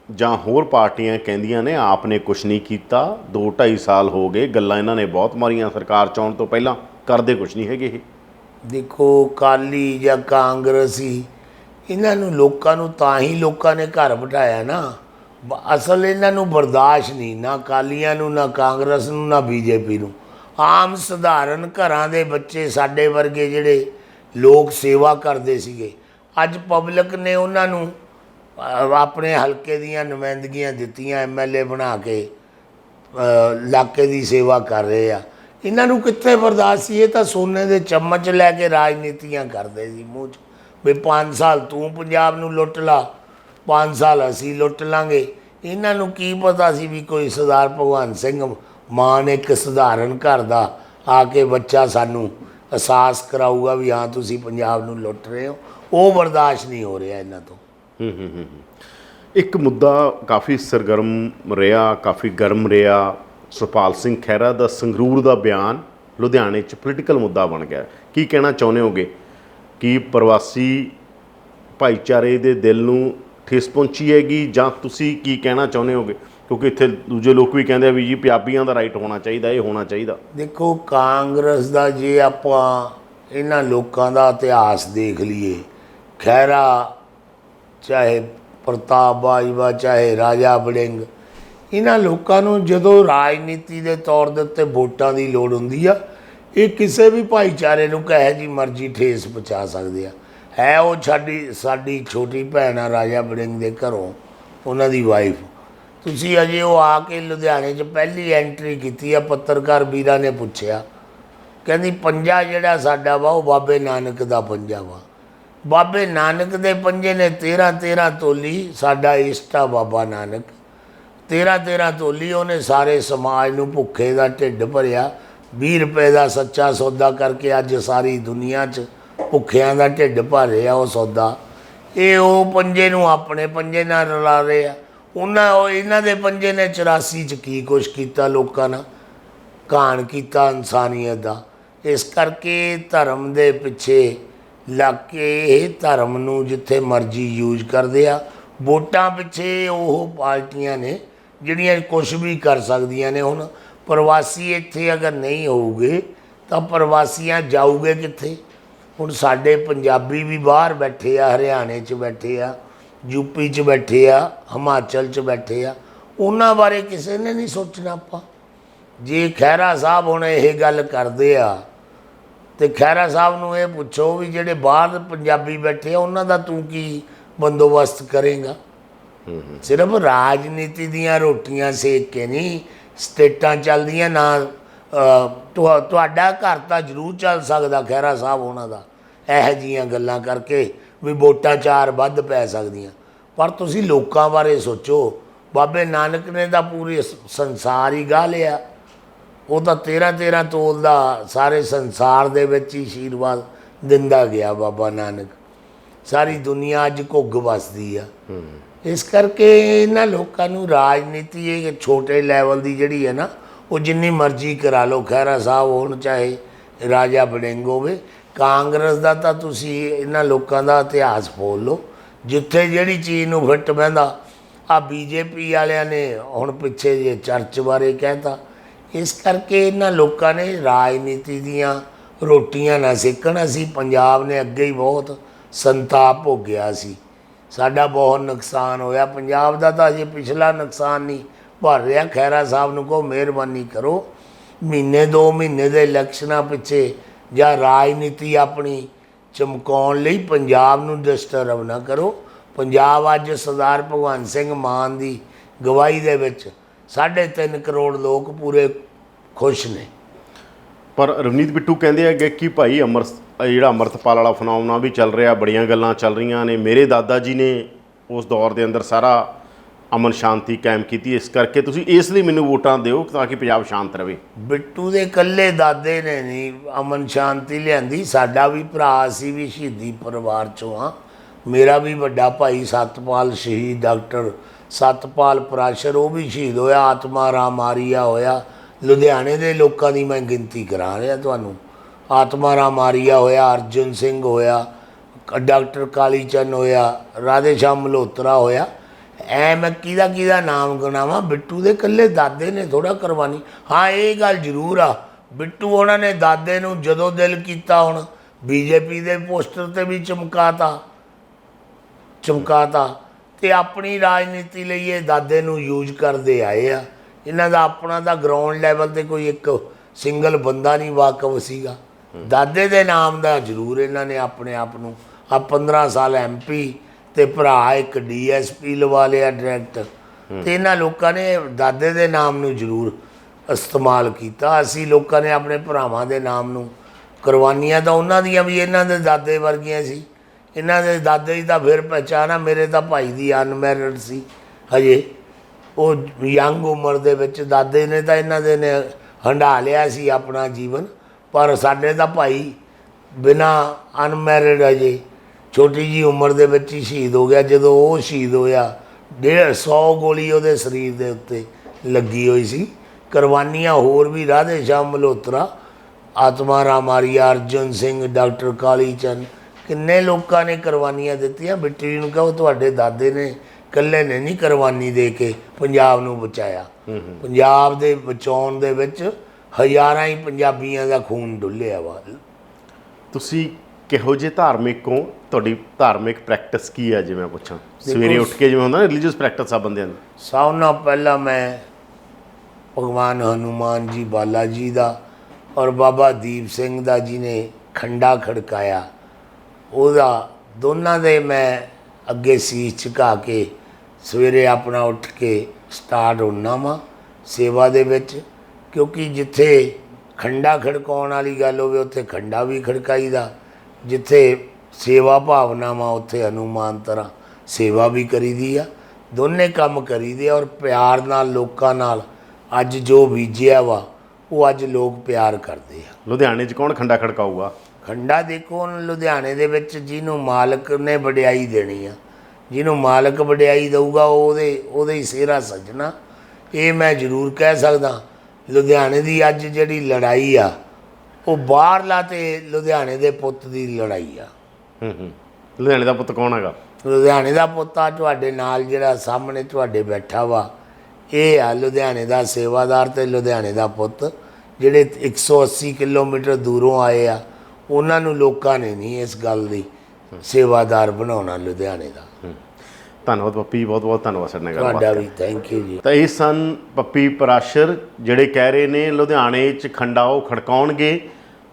ਜਾਂ ਹੋਰ ਪਾਰਟੀਆਂ ਕਹਿੰਦੀਆਂ ਨੇ ਆਪ ਨੇ ਕੁਝ ਨਹੀਂ ਕੀਤਾ। 2 2.5 ਸਾਲ ਹੋ ਗਏ ਗੱਲਾਂ ਇਹਨਾਂ ਨੇ ਬਹੁਤ ਮਾਰੀਆਂ ਸਰਕਾਰ ਚੌਣ ਤੋਂ ਪਹਿਲਾਂ। ਕਰਦੇ ਕੁਝ ਨਹੀਂ ਹੈਗੇ ਇਹ। ਦੇਖੋ ਕਾਲੀ ਜਾਂ ਕਾਂਗਰਸੀ ਇਹਨਾਂ ਨੂੰ ਲੋਕਾਂ ਨੂੰ ਤਾਂ ਹੀ ਲੋਕਾਂ ਨੇ ਘਰ ਬਿਠਾਇਆ ਨਾ। ਅਸਲ ਇਹਨਾਂ ਨੂੰ ਬਰਦਾਸ਼ਤ ਨਹੀਂ, ਨਾ ਕਾਲੀਆਂ ਨੂੰ, ਨਾ ਕਾਂਗਰਸ ਨੂੰ, ਨਾ ਬੀਜੇਪੀ ਨੂੰ। ਆਮ ਸਧਾਰਨ ਘਰਾਂ ਦੇ ਬੱਚੇ ਸਾਡੇ ਵਰਗੇ ਜਿਹੜੇ ਲੋਕ ਸੇਵਾ ਕਰਦੇ ਸੀਗੇ, ਅੱਜ ਪਬਲਿਕ ਨੇ ਉਹਨਾਂ ਨੂੰ ਆਪਣੇ ਹਲਕੇ ਦੀਆਂ ਨੁਮਾਇੰਦਗੀਆਂ ਦਿੱਤੀਆਂ ਐਮਐਲਏ ਬਣਾ ਕੇ ਇਲਾਕੇ ਦੀ ਸੇਵਾ ਕਰ ਰਹੇ ਆ। ਇਹਨਾਂ ਨੂੰ ਕਿੱਥੇ ਬਰਦਾਸ਼ਤ ਸੀ? ਇਹ ਤਾਂ ਸੋਨੇ ਦੇ ਚਮਚ ਲੈ ਕੇ ਰਾਜਨੀਤੀਆਂ ਕਰਦੇ ਸੀ ਮੂੰਹ 'ਚ। ਵੀ 5 ਸਾਲ ਤੂੰ ਪੰਜਾਬ ਨੂੰ ਲੁੱਟ ਲਾ 5 ਸਾਲ ਅਸੀਂ ਲੁੱਟ ਲਾਂਗੇ। ਇਹਨਾਂ ਨੂੰ ਕੀ ਪਤਾ ਸੀ ਵੀ ਕੋਈ ਸਰਦਾਰ ਭਗਵਾਨ ਸਿੰਘ ਮਾਨ ਇੱਕ ਸਧਾਰਨ ਘਰ ਦਾ ਆ ਕੇ ਬੱਚਾ ਸਾਨੂੰ ਅਹਿਸਾਸ ਕਰਾਊਗਾ ਵੀ ਹਾਂ, ਤੁਸੀਂ ਪੰਜਾਬ ਨੂੰ ਲੁੱਟ ਰਹੇ ਹੋ। ਉਹ ਬਰਦਾਸ਼ਤ ਨਹੀਂ ਹੋ ਰਿਹਾ ਇਹਨਾਂ ਤੋਂ। ਹੂੰ ਹੂੰ ਹੂੰ ਇੱਕ ਮੁੱਦਾ ਕਾਫੀ ਸਰਗਰਮ ਰਿਹਾ, ਕਾਫੀ ਗਰਮ ਰਿਹਾ। ਸੁਪਾਲ ਸਿੰਘ ਖਹਿਰਾ ਦਾ ਸੰਗਰੂਰ ਦਾ ਬਿਆਨ ਲੁਧਿਆਣੇ 'ਚ ਪੋਲੀਟੀਕਲ ਮੁੱਦਾ ਬਣ ਗਿਆ। ਕੀ ਕਹਿਣਾ ਚਾਹੁੰਦੇ ਹੋਗੇ? ਕਿ ਪ੍ਰਵਾਸੀ ਭਾਈਚਾਰੇ ਦੇ ਦਿਲ ਨੂੰ ਠੇਸ ਪਹੁੰਚੀ ਹੈਗੀ ਜਾਂ ਤੁਸੀਂ ਕੀ ਕਹਿਣਾ ਚਾਹੁੰਦੇ ਹੋਗੇ? ਕਿਉਂਕਿ ਇੱਥੇ ਦੂਜੇ ਲੋਕ ਵੀ ਕਹਿੰਦੇ ਆ ਵੀ ਜੀ ਪੰਜਾਬੀਆਂ ਦਾ ਰਾਈਟ ਹੋਣਾ ਚਾਹੀਦਾ, ਇਹ ਹੋਣਾ ਚਾਹੀਦਾ। ਦੇਖੋ, ਕਾਂਗਰਸ ਦਾ ਜੇ ਆਪਾਂ ਇਹਨਾਂ ਲੋਕਾਂ ਦਾ ਇਤਿਹਾਸ ਦੇਖ ਲਈਏ, ਖਹਿਰਾ, ਚਾਹੇ ਪ੍ਰਤਾਪ ਬਾਜਵਾ, ਚਾਹੇ ਰਾਜਾ ਵੜਿੰਗ, ਇਹਨਾਂ ਲੋਕਾਂ ਨੂੰ ਜਦੋਂ ਰਾਜਨੀਤੀ ਦੇ ਤੌਰ ਦੇ ਉੱਤੇ ਵੋਟਾਂ ਦੀ ਲੋੜ ਹੁੰਦੀ ਆ, ਇਹ ਕਿਸੇ ਵੀ ਭਾਈਚਾਰੇ ਨੂੰ ਕਹੇ ਜੀ ਮਰਜ਼ੀ ਠੇਸ ਪਹੁੰਚਾ ਸਕਦੇ ਆ। ਹੈ ਉਹ ਸਾਡੀ ਸਾਡੀ ਛੋਟੀ ਭੈਣ ਆ ਰਾਜਾ ਬੜਿੰਗ ਦੇ ਘਰੋਂ, ਉਹਨਾਂ ਦੀ ਵਾਈਫ ਤੁਸੀਂ ਅਜੇ ਉਹ ਆ ਕੇ ਲੁਧਿਆਣੇ 'ਚ ਪਹਿਲੀ ਐਂਟਰੀ ਕੀਤੀ ਆ, ਪੱਤਰਕਾਰ ਵੀਰਾਂ ਨੇ ਪੁੱਛਿਆ। ਕਹਿੰਦੀ, ਪੰਜਾ ਜਿਹੜਾ ਸਾਡਾ ਵਾ, ਉਹ ਬਾਬੇ ਨਾਨਕ ਦਾ ਪੰਜਾ ਵਾ। ਬਾਬੇ ਨਾਨਕ ਦੇ ਪੰਜੇ ਨੇ 13 13 ਤੋਲੀ ਸਾਡਾ ਇਸ਼ਟਾ ਬਾਬਾ ਨਾਨਕ। 13 13 ਤੋਲੀ ਉਹਨੇ ਸਾਰੇ ਸਮਾਜ ਨੂੰ ਭੁੱਖੇ ਦਾ ਢਿੱਡ ਭਰਿਆ। 20 ਰੁਪਏ ਦਾ ਸੱਚਾ ਸੌਦਾ ਕਰਕੇ ਅੱਜ ਸਾਰੀ ਦੁਨੀਆ 'ਚ ਭੁੱਖਿਆਂ ਦਾ ਢਿੱਡ ਭਰ ਰਿਹਾ ਉਹ ਸੌਦਾ। ਇਹ ਉਹ ਪੰਜੇ ਨੂੰ ਆਪਣੇ ਪੰਜੇ ਨਾਲ ਰਲਾ ਰਹੇ ਆ। ਉਹਨਾਂ ਉਹ ਇਹਨਾਂ ਦੇ ਪੰਜੇ ਨੇ 84 ਚ ਕੀ ਕੁਛ ਕੀਤਾ ਲੋਕਾਂ ਨਾਲ? ਕਾਣ ਕੀਤਾ ਇਨਸਾਨੀਅਤ ਦਾ। ਇਸ ਕਰਕੇ ਧਰਮ ਦੇ ਪਿੱਛੇ ਲੱਗ ਕੇ ਇਹ ਧਰਮ ਨੂੰ ਜਿੱਥੇ ਮਰਜ਼ੀ ਯੂਜ਼ ਕਰਦੇ ਆ। ਵੋਟਾਂ ਪਿੱਛੇ ਉਹ ਪਾਰਟੀਆਂ ਨੇ ਜਿਹੜੀਆਂ ਕੁਝ ਵੀ ਕਰ ਸਕਦੀਆਂ ਨੇ ਹੁਣ। ਪ੍ਰਵਾਸੀ ਇੱਥੇ ਅਗਰ ਨਹੀਂ ਹੋਊਗੇ ਤਾਂ ਪ੍ਰਵਾਸੀਆਂ ਜਾਊਗੇ ਕਿੱਥੇ? ਹੁਣ ਸਾਡੇ ਪੰਜਾਬੀ ਵੀ ਬਾਹਰ ਬੈਠੇ ਆ, ਹਰਿਆਣੇ 'ਚ ਬੈਠੇ ਆ ਯੂਪੀ 'ਚ ਬੈਠੇ ਆ, ਹਿਮਾਚਲ 'ਚ ਬੈਠੇ ਆ, ਉਹਨਾਂ ਬਾਰੇ ਕਿਸੇ ਨੇ ਨਹੀਂ ਸੋਚਣਾ ਆਪਾਂ। ਜੇ ਖਹਿਰਾ ਸਾਹਿਬ ਹੁਣ ਇਹ ਗੱਲ ਕਰਦੇ ਆ, ਤੇ ਖਹਿਰਾ ਸਾਹਿਬ ਨੂੰ ਇਹ ਪੁੱਛੋ ਵੀ ਜਿਹੜੇ ਬਾਹਰ ਪੰਜਾਬੀ ਬੈਠੇ ਆ, ਉਹਨਾਂ ਦਾ ਤੂੰ ਕੀ ਬੰਦੋਬਸਤ ਕਰੇਗਾ? ਸਿਰਫ ਰਾਜਨੀਤੀ ਦੀਆਂ ਰੋਟੀਆਂ ਸੇਕ ਕੇ ਨਹੀਂ, ਸਟੇਟਾਂ ਚੱਲਦੀਆਂ ਨਾ ਤੁਹਾਡਾ ਘਰ ਤਾਂ ਜ਼ਰੂਰ ਚੱਲ ਸਕਦਾ ਖਹਿਰਾ ਸਾਹਿਬ ਉਹਨਾਂ ਦਾ। ਇਹੋ ਜੀਆਂ ਗੱਲਾਂ ਕਰਕੇ ਵੀ ਵੋਟਾਂ ਚਾਰ ਵੱਧ ਪੈ ਸਕਦੀਆਂ। ਪਰ ਤੁਸੀਂ ਲੋਕਾਂ ਬਾਰੇ ਸੋਚੋ, ਬਾਬੇ ਨਾਨਕ ਨੇ ਤਾਂ ਪੂਰੇ ਸੰਸਾਰ ਹੀ ਗਾ ਲਿਆ। ਉਹ ਤਾਂ 13 13 ਤੋਲ ਦਾ ਸਾਰੇ ਸੰਸਾਰ ਦੇ ਵਿੱਚ ਹੀ ਆਸ਼ੀਰਵਾਦ ਦਿੰਦਾ ਗਿਆ ਬਾਬਾ ਨਾਨਕ। ਸਾਰੀ ਦੁਨੀਆ ਅੱਜ ਘੁੱਗ ਵਸਦੀ ਆ। ਇਸ ਕਰਕੇ ਇਹਨਾਂ ਲੋਕਾਂ ਨੂੰ ਰਾਜਨੀਤੀ ਇਹ ਛੋਟੇ ਲੈਵਲ ਦੀ ਜਿਹੜੀ ਹੈ ਨਾ, ਉਹ ਜਿੰਨੀ ਮਰਜ਼ੀ ਕਰਾ ਲਓ, ਖਹਿਰਾ ਸਾਹਿਬ ਹੋਣ ਚਾਹੇ ਰਾਜਾ ਬੜਿੰਗ ਹੋਵੇ ਕਾਂਗਰਸ ਦਾ ਤਾਂ ਤੁਸੀਂ ਇਹਨਾਂ ਲੋਕਾਂ ਦਾ ਇਤਿਹਾਸ ਫੋਲ ਲਓ। ਜਿੱਥੇ ਜਿਹੜੀ ਚੀਜ਼ ਨੂੰ ਫਿੱਟ ਬਹਿੰਦਾ ਆ ਬੀਜੇਪੀ ਵਾਲਿਆਂ ਨੇ ਹੁਣ ਪਿੱਛੇ ਜੇ ਚਰਚ ਬਾਰੇ ਕਹਿਤਾ। ਇਸ ਕਰਕੇ ਇਹਨਾਂ ਲੋਕਾਂ ਨੇ ਰਾਜਨੀਤੀ ਦੀਆਂ ਰੋਟੀਆਂ ਨਾ ਸੇਕਣ। ਅਸੀਂ ਪੰਜਾਬ ਨੇ ਅੱਗੇ ਹੀ ਬਹੁਤ ਸੰਤਾਪ ਭੋਗਿਆ ਸੀ। ਸਾਡਾ ਬਹੁਤ ਨੁਕਸਾਨ ਹੋਇਆ। ਪੰਜਾਬ ਦਾ ਤਾਂ ਅਜੇ ਪਿਛਲਾ ਨੁਕਸਾਨ ਨਹੀਂ, ਭਰ ਰਿਹਾ। ਖੈਰਾ ਸਾਹਿਬ ਨੂੰ ਕੋ ਮਿਹਰਬਾਨੀ ਕਰੋ। ਮਹੀਨੇ ਦੋ ਮਹੀਨੇ ਦੇ ਇਲੈਕਸ਼ਨਾਂ ਪਿੱਛੇ ਜਾਂ ਰਾਜਨੀਤੀ ਆਪਣੀ ਚਮਕਾਉਣ ਲਈ ਪੰਜਾਬ ਨੂੰ ਡਿਸਟਰਬ ਨਾ ਕਰੋ। ਪੰਜਾਬ ਅੱਜ ਸਰਦਾਰ ਭਗਵੰਤ ਸਿੰਘ ਮਾਨ ਦੀ ਗਵਾਹੀ ਦੇ ਵਿੱਚ 3.5 ਕਰੋੜ ਲੋਕ ਪੂਰੇ ਖੁਸ਼ ਨੇ। ਪਰ ਰਵਨੀਤ ਬਿੱਟੂ ਕਹਿੰਦੇ ਹੈਗੇ ਕਿ ਭਾਈ ਅਮਰ ਜਿਹੜਾ ਅਮਰਤਪਾਲ ਵਾਲਾ ਫਨੋਮਨਾ ਵੀ ਚੱਲ ਰਿਹਾ, ਬੜੀਆਂ ਗੱਲਾਂ ਚੱਲ ਰਹੀਆਂ ਨੇ। ਮੇਰੇ ਦਾਦਾ ਜੀ ਨੇ ਉਸ ਦੌਰ ਦੇ ਅੰਦਰ ਸਾਰਾ ਅਮਨ ਸ਼ਾਂਤੀ ਕਾਇਮ ਕੀਤੀ, ਇਸ ਕਰਕੇ ਤੁਸੀਂ ਇਸ ਲਈ ਮੈਨੂੰ ਵੋਟਾਂ ਦਿਓ ਤਾਂ ਕਿ ਪੰਜਾਬ ਸ਼ਾਂਤ ਰਹੇ। ਬਿੱਟੂ ਦੇ ਇਕੱਲੇ ਦਾਦੇ ਨੇ ਨਹੀਂ, ਅਮਨ ਸ਼ਾਂਤੀ ਲਿਆਂਦੀ, ਸਾਡਾ ਵੀ ਭਰਾ, ਅਸੀਂ ਵੀ ਸ਼ਹੀਦੀ ਪਰਿਵਾਰ ਚੋਂ ਆ ਮੇਰਾ ਵੀ ਵੱਡਾ ਭਾਈ ਸਤਪਾਲ ਸ਼ਹੀਦ, ਡਾਕਟਰ ਸਤਪਾਲ ਪ੍ਰਾਸ਼ਰ, ਉਹ ਵੀ ਸ਼ਹੀਦ ਹੋਇਆ, ਆਤਮਾ ਰਾਮ ਆਰੀਆ ਹੋਇਆ। ਲੁਧਿਆਣੇ ਦੇ ਲੋਕਾਂ ਦੀ ਮੈਂ ਗਿਣਤੀ ਕਰਾ ਰਿਹਾ ਤੁਹਾਨੂੰ। ਆਤਮਾ ਰਾਮ ਆਰੀਆ ਹੋਇਆ, ਅਰਜਨ ਸਿੰਘ ਹੋਇਆ, ਡਾਕਟਰ ਕਾਲੀ ਚੰਨ ਹੋਇਆ ਰਾਧੇ ਸ਼ਾਮ ਮਲਹੋਤਰਾ ਹੋਇਆ। ਐ ਮੈਂ ਕਿਹਦਾ ਕਿਹਦਾ ਨਾਮ ਗਣਾਵਾਂ? ਬਿੱਟੂ ਦੇ ਇਕੱਲੇ ਦਾਦੇ ਨੇ ਥੋੜਾ ਕਰਵਾਨੀ ਹਾਂ ਇਹ ਗੱਲ ਜ਼ਰੂਰ ਆ। ਬਿੱਟੂ ਉਹਨਾਂ ਨੇ ਦਾਦੇ ਨੂੰ ਜਦੋਂ ਦਿਲ ਕੀਤਾ ਹੁਣ ਬੀਜੇਪੀ ਦੇ ਪੋਸਟਰ ਤੇ ਵੀ ਚਮਕਾਤਾ ਚਮਕਾਤਾ ਤੇ ਆਪਣੀ ਰਾਜਨੀਤੀ ਲਈ ਇਹ ਦਾਦੇ ਨੂੰ ਯੂਜ਼ ਕਰਦੇ ਆਏ ਆ। ਇਹਨਾਂ ਦਾ ਆਪਣਾ ਤਾਂ ਗਰਾਊਂਡ ਲੈਵਲ ਤੇ ਕੋਈ ਇੱਕ ਸਿੰਗਲ ਬੰਦਾ ਨਹੀਂ ਵਾਕਫ ਸੀਗਾ। ਦਾਦੇ ਦੇ ਨਾਮ ਦਾ ਜ਼ਰੂਰ ਇਹਨਾਂ ਨੇ ਆਪਣੇ ਆਪ ਨੂੰ। ਆ 15 ਸਾਲ ਐਮਪੀ ਤੇ ਭਰਾ ਇੱਕ ਡੀਐਸਪੀ ਲਵਾ ਲਿਆ ਡਾਇਰੈਕਟ। ਤੇ ਇਹਨਾਂ ਲੋਕਾਂ ਨੇ ਦਾਦੇ ਦੇ ਨਾਮ ਨੂੰ ਜ਼ਰੂਰ ਇਸਤੇਮਾਲ ਕੀਤਾ। ਅਸੀਂ ਲੋਕਾਂ ਨੇ ਆਪਣੇ ਭਰਾਵਾਂ ਦੇ ਨਾਮ ਨੂੰ ਕੁਰਬਾਨੀਆਂ ਤਾਂ ਉਹਨਾਂ ਦੀਆਂ ਵੀ ਇਹਨਾਂ ਦੇ ਦਾਦੇ ਵਰਗੀਆਂ ਸੀ। ਇਹਨਾਂ ਦੇ ਦਾਦੇ ਦੀ ਤਾਂ ਫਿਰ ਪਹਿਚਾਣ ਆ, ਮੇਰੇ ਤਾਂ ਭਾਈ ਦੀ ਅਨਮੈਰਿਡ ਸੀ ਹਜੇ। ਉਹ ਯੰਗ ਉਮਰ ਦੇ ਵਿੱਚ ਦਾਦੇ ਨੇ ਤਾਂ ਇਹਨਾਂ ਦੇ ਨੇ ਹੰਡਾ ਲਿਆ ਸੀ ਆਪਣਾ ਜੀਵਨ। ਪਰ ਸਾਡੇ ਤਾਂ ਭਾਈ ਬਿਨਾ ਅਨਮੈਰਿਡ ਅਜੇ ਛੋਟੀ ਜੀ ਉਮਰ ਦੇ ਵਿੱਚ ਹੀ ਸ਼ਹੀਦ ਹੋ ਗਿਆ। ਜਦੋਂ ਉਹ ਸ਼ਹੀਦ ਹੋਇਆ 150 ਗੋਲੀ ਉਹਦੇ ਸਰੀਰ ਦੇ ਉੱਤੇ ਲੱਗੀ ਹੋਈ ਸੀ। ਕੁਰਬਾਨੀਆਂ ਹੋਰ ਵੀ ਰਾਧੇ ਸ਼ਾਮ ਮਲਹੋਤਰਾ ਆਤਮਾ ਰਾਮ ਆਰੀਆ ਅਰਜਨ ਸਿੰਘ ਡਾਕਟਰ ਕਾਲੀ ਚੰਦ ਕਿੰਨੇ ਲੋਕਾਂ ਨੇ ਕੁਰਬਾਨੀਆਂ ਦਿੱਤੀਆਂ। ਬਿੱਟੀ ਨੂੰ ਕਹੋ ਤੁਹਾਡੇ ਦਾਦੇ ਨੇ ਇਕੱਲੇ ਨੇ ਨਹੀਂ ਕੁਰਬਾਨੀ ਦੇ ਕੇ ਪੰਜਾਬ ਨੂੰ ਬਚਾਇਆ। ਪੰਜਾਬ ਦੇ ਬਚਾਉਣ ਦੇ ਵਿੱਚ ਹਜ਼ਾਰਾਂ ਹੀ ਪੰਜਾਬੀਆਂ ਦਾ ਖੂਨ ਡੁੱਲਿਆ ਵਾ। ਤੁਸੀਂ ਕਿਹੋ ਜਿਹੇ ਧਾਰਮਿਕ ਹੋ? ਤੁਹਾਡੀ ਧਾਰਮਿਕ ਪ੍ਰੈਕਟਿਸ ਕੀ ਹੈ ਜੇ ਮੈਂ ਪੁੱਛਾਂ? ਸਵੇਰੇ ਉੱਠ ਕੇ ਜਿਵੇਂ ਹੁੰਦਾ ਨਾ ਰਿਲੀਜੀਅਸ ਪ੍ਰੈਕਟਿਸ ਆ ਬੰਦਿਆਂ ਦੀ। ਸਭ ਨਾਲੋਂ ਪਹਿਲਾਂ ਮੈਂ ਭਗਵਾਨ ਹਨੂਮਾਨ ਜੀ ਬਾਲਾ ਜੀ ਦਾ ਔਰ ਬਾਬਾ ਦੀਪ ਸਿੰਘ ਦਾ ਜਿਹਨੇ ਖੰਡਾ ਖੜਕਾਇਆ। ਉਹਦਾ ਦੋਨਾਂ ਦੇ ਮੈਂ ਅੱਗੇ ਸੀਸ ਝੁਕਾ ਕੇ ਸਵੇਰੇ ਆਪਣਾ ਉੱਠ ਕੇ ਸਟਾਰਟ ਹੋਣਾ ਵਾਂ ਸੇਵਾ ਦੇ ਵਿੱਚ। ਕਿਉਂਕਿ ਜਿੱਥੇ ਖੰਡਾ ਖੜਕਾਉਣ ਵਾਲੀ ਗੱਲ ਹੋਵੇ ਉੱਥੇ ਖੰਡਾ ਵੀ ਖੜਕਾਈਦਾ। ਜਿੱਥੇ ਸੇਵਾ ਭਾਵਨਾ ਵਾ ਉੱਥੇ ਹਨੂਮਾਨ ਤਰ੍ਹਾਂ ਸੇਵਾ ਵੀ ਕਰੀਦੀ ਆ ਦੋਨੇ ਕੰਮ ਕਰੀਦੇ ਆ ਔਰ ਪਿਆਰ ਨਾਲ ਲੋਕਾਂ ਨਾਲ ਅੱਜ ਜੋ ਬੀਜਿਆ ਵਾ ਉਹ ਅੱਜ ਲੋਕ ਪਿਆਰ ਕਰਦੇ ਆ। ਲੁਧਿਆਣੇ 'ਚ ਕੌਣ ਖੰਡਾ ਖੜਕਾਊਗਾ? ਖੰਡਾ ਦੇਖੋ ਲੁਧਿਆਣੇ ਦੇ ਵਿੱਚ ਜਿਹਨੂੰ ਮਾਲਕ ਨੇ ਵਡਿਆਈ ਦੇਣੀ ਆ ਜਿਹਨੂੰ ਮਾਲਕ ਵਡਿਆਈ ਦਊਗਾ ਉਹ ਉਹਦੇ ਉਹਦੇ ਹੀ ਸਿਹਰਾ ਸੱਜਣਾ। ਇਹ ਮੈਂ ਜ਼ਰੂਰ ਕਹਿ ਸਕਦਾ ਲੁਧਿਆਣੇ ਦੀ ਅੱਜ ਜਿਹੜੀ ਲੜਾਈ ਆ ਉਹ ਬਾਹਰਲਾ ਤੇ ਲੁਧਿਆਣੇ ਦੇ ਪੁੱਤ ਦੀ ਲੜਾਈ ਆ। ਹੂੰ ਹੂੰ ਲੁਧਿਆਣੇ ਦਾ ਪੁੱਤ ਕੌਣ ਹੈਗਾ? ਲੁਧਿਆਣੇ ਦਾ ਪੁੱਤਾ ਤੁਹਾਡੇ ਨਾਲ ਜਿਹੜਾ ਸਾਹਮਣੇ ਤੁਹਾਡੇ ਬੈਠਾ ਵਾ। ਇਹ ਆ ਲੁਧਿਆਣੇ ਦਾ ਸੇਵਾਦਾਰ ਤੇ ਲੁਧਿਆਣੇ ਦਾ ਪੁੱਤ ਜਿਹੜੇ 180 ਕਿਲੋਮੀਟਰ ਦੂਰੋਂ ਆਏ ਆ। ਉਹਨਾਂ ਨੂੰ ਲੋਕਾਂ ਨੇ ਨਹੀਂ ਇਸ ਗੱਲ ਦੀ ਸੇਵਾਦਾਰ ਬਣਾਉਣਾ ਲੁਧਿਆਣੇ ਦਾ। ਧੰਨਵਾਦ ਪੱਪੀ ਬਹੁਤ ਬਹੁਤ ਧੰਨਵਾਦ ਨਾਲ ਗੱਲਬਾਤ ਤੁਹਾਡਾ ਵੀ ਥੈਂਕ ਯੂ ਜੀ। ਤਾਂ ਇਹ ਸਨ ਪੱਪੀ ਪਰਾਸ਼ਰ ਜਿਹੜੇ ਕਹਿ ਰਹੇ ਨੇ ਲੁਧਿਆਣੇ 'ਚ ਖੰਡਾ ਉਹ ਖੜਕਾਉਣਗੇ।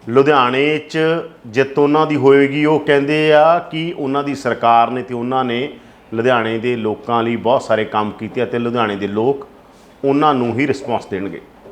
ਲੁਧਿਆਣੇ 'ਚ ਜਿੱਤ ਉਹਨਾਂ ਦੀ ਹੋਏਗੀ, ਉਹ ਕਹਿੰਦੇ ਆ ਕਿ ਉਹਨਾਂ ਦੀ ਸਰਕਾਰ ਨੇ ਤੇ ਉਹਨਾਂ ਨੇ ਲੁਧਿਆਣੇ ਦੇ ਲੋਕਾਂ ਲਈ ਬਹੁਤ ਸਾਰੇ ਕੰਮ ਕੀਤੇ ਅਤੇ ਲੁਧਿਆਣੇ ਦੇ ਲੋਕ ਉਹਨਾਂ ਨੂੰ ਹੀ ਰਿਸਪੌਂਸ ਦੇਣਗੇ।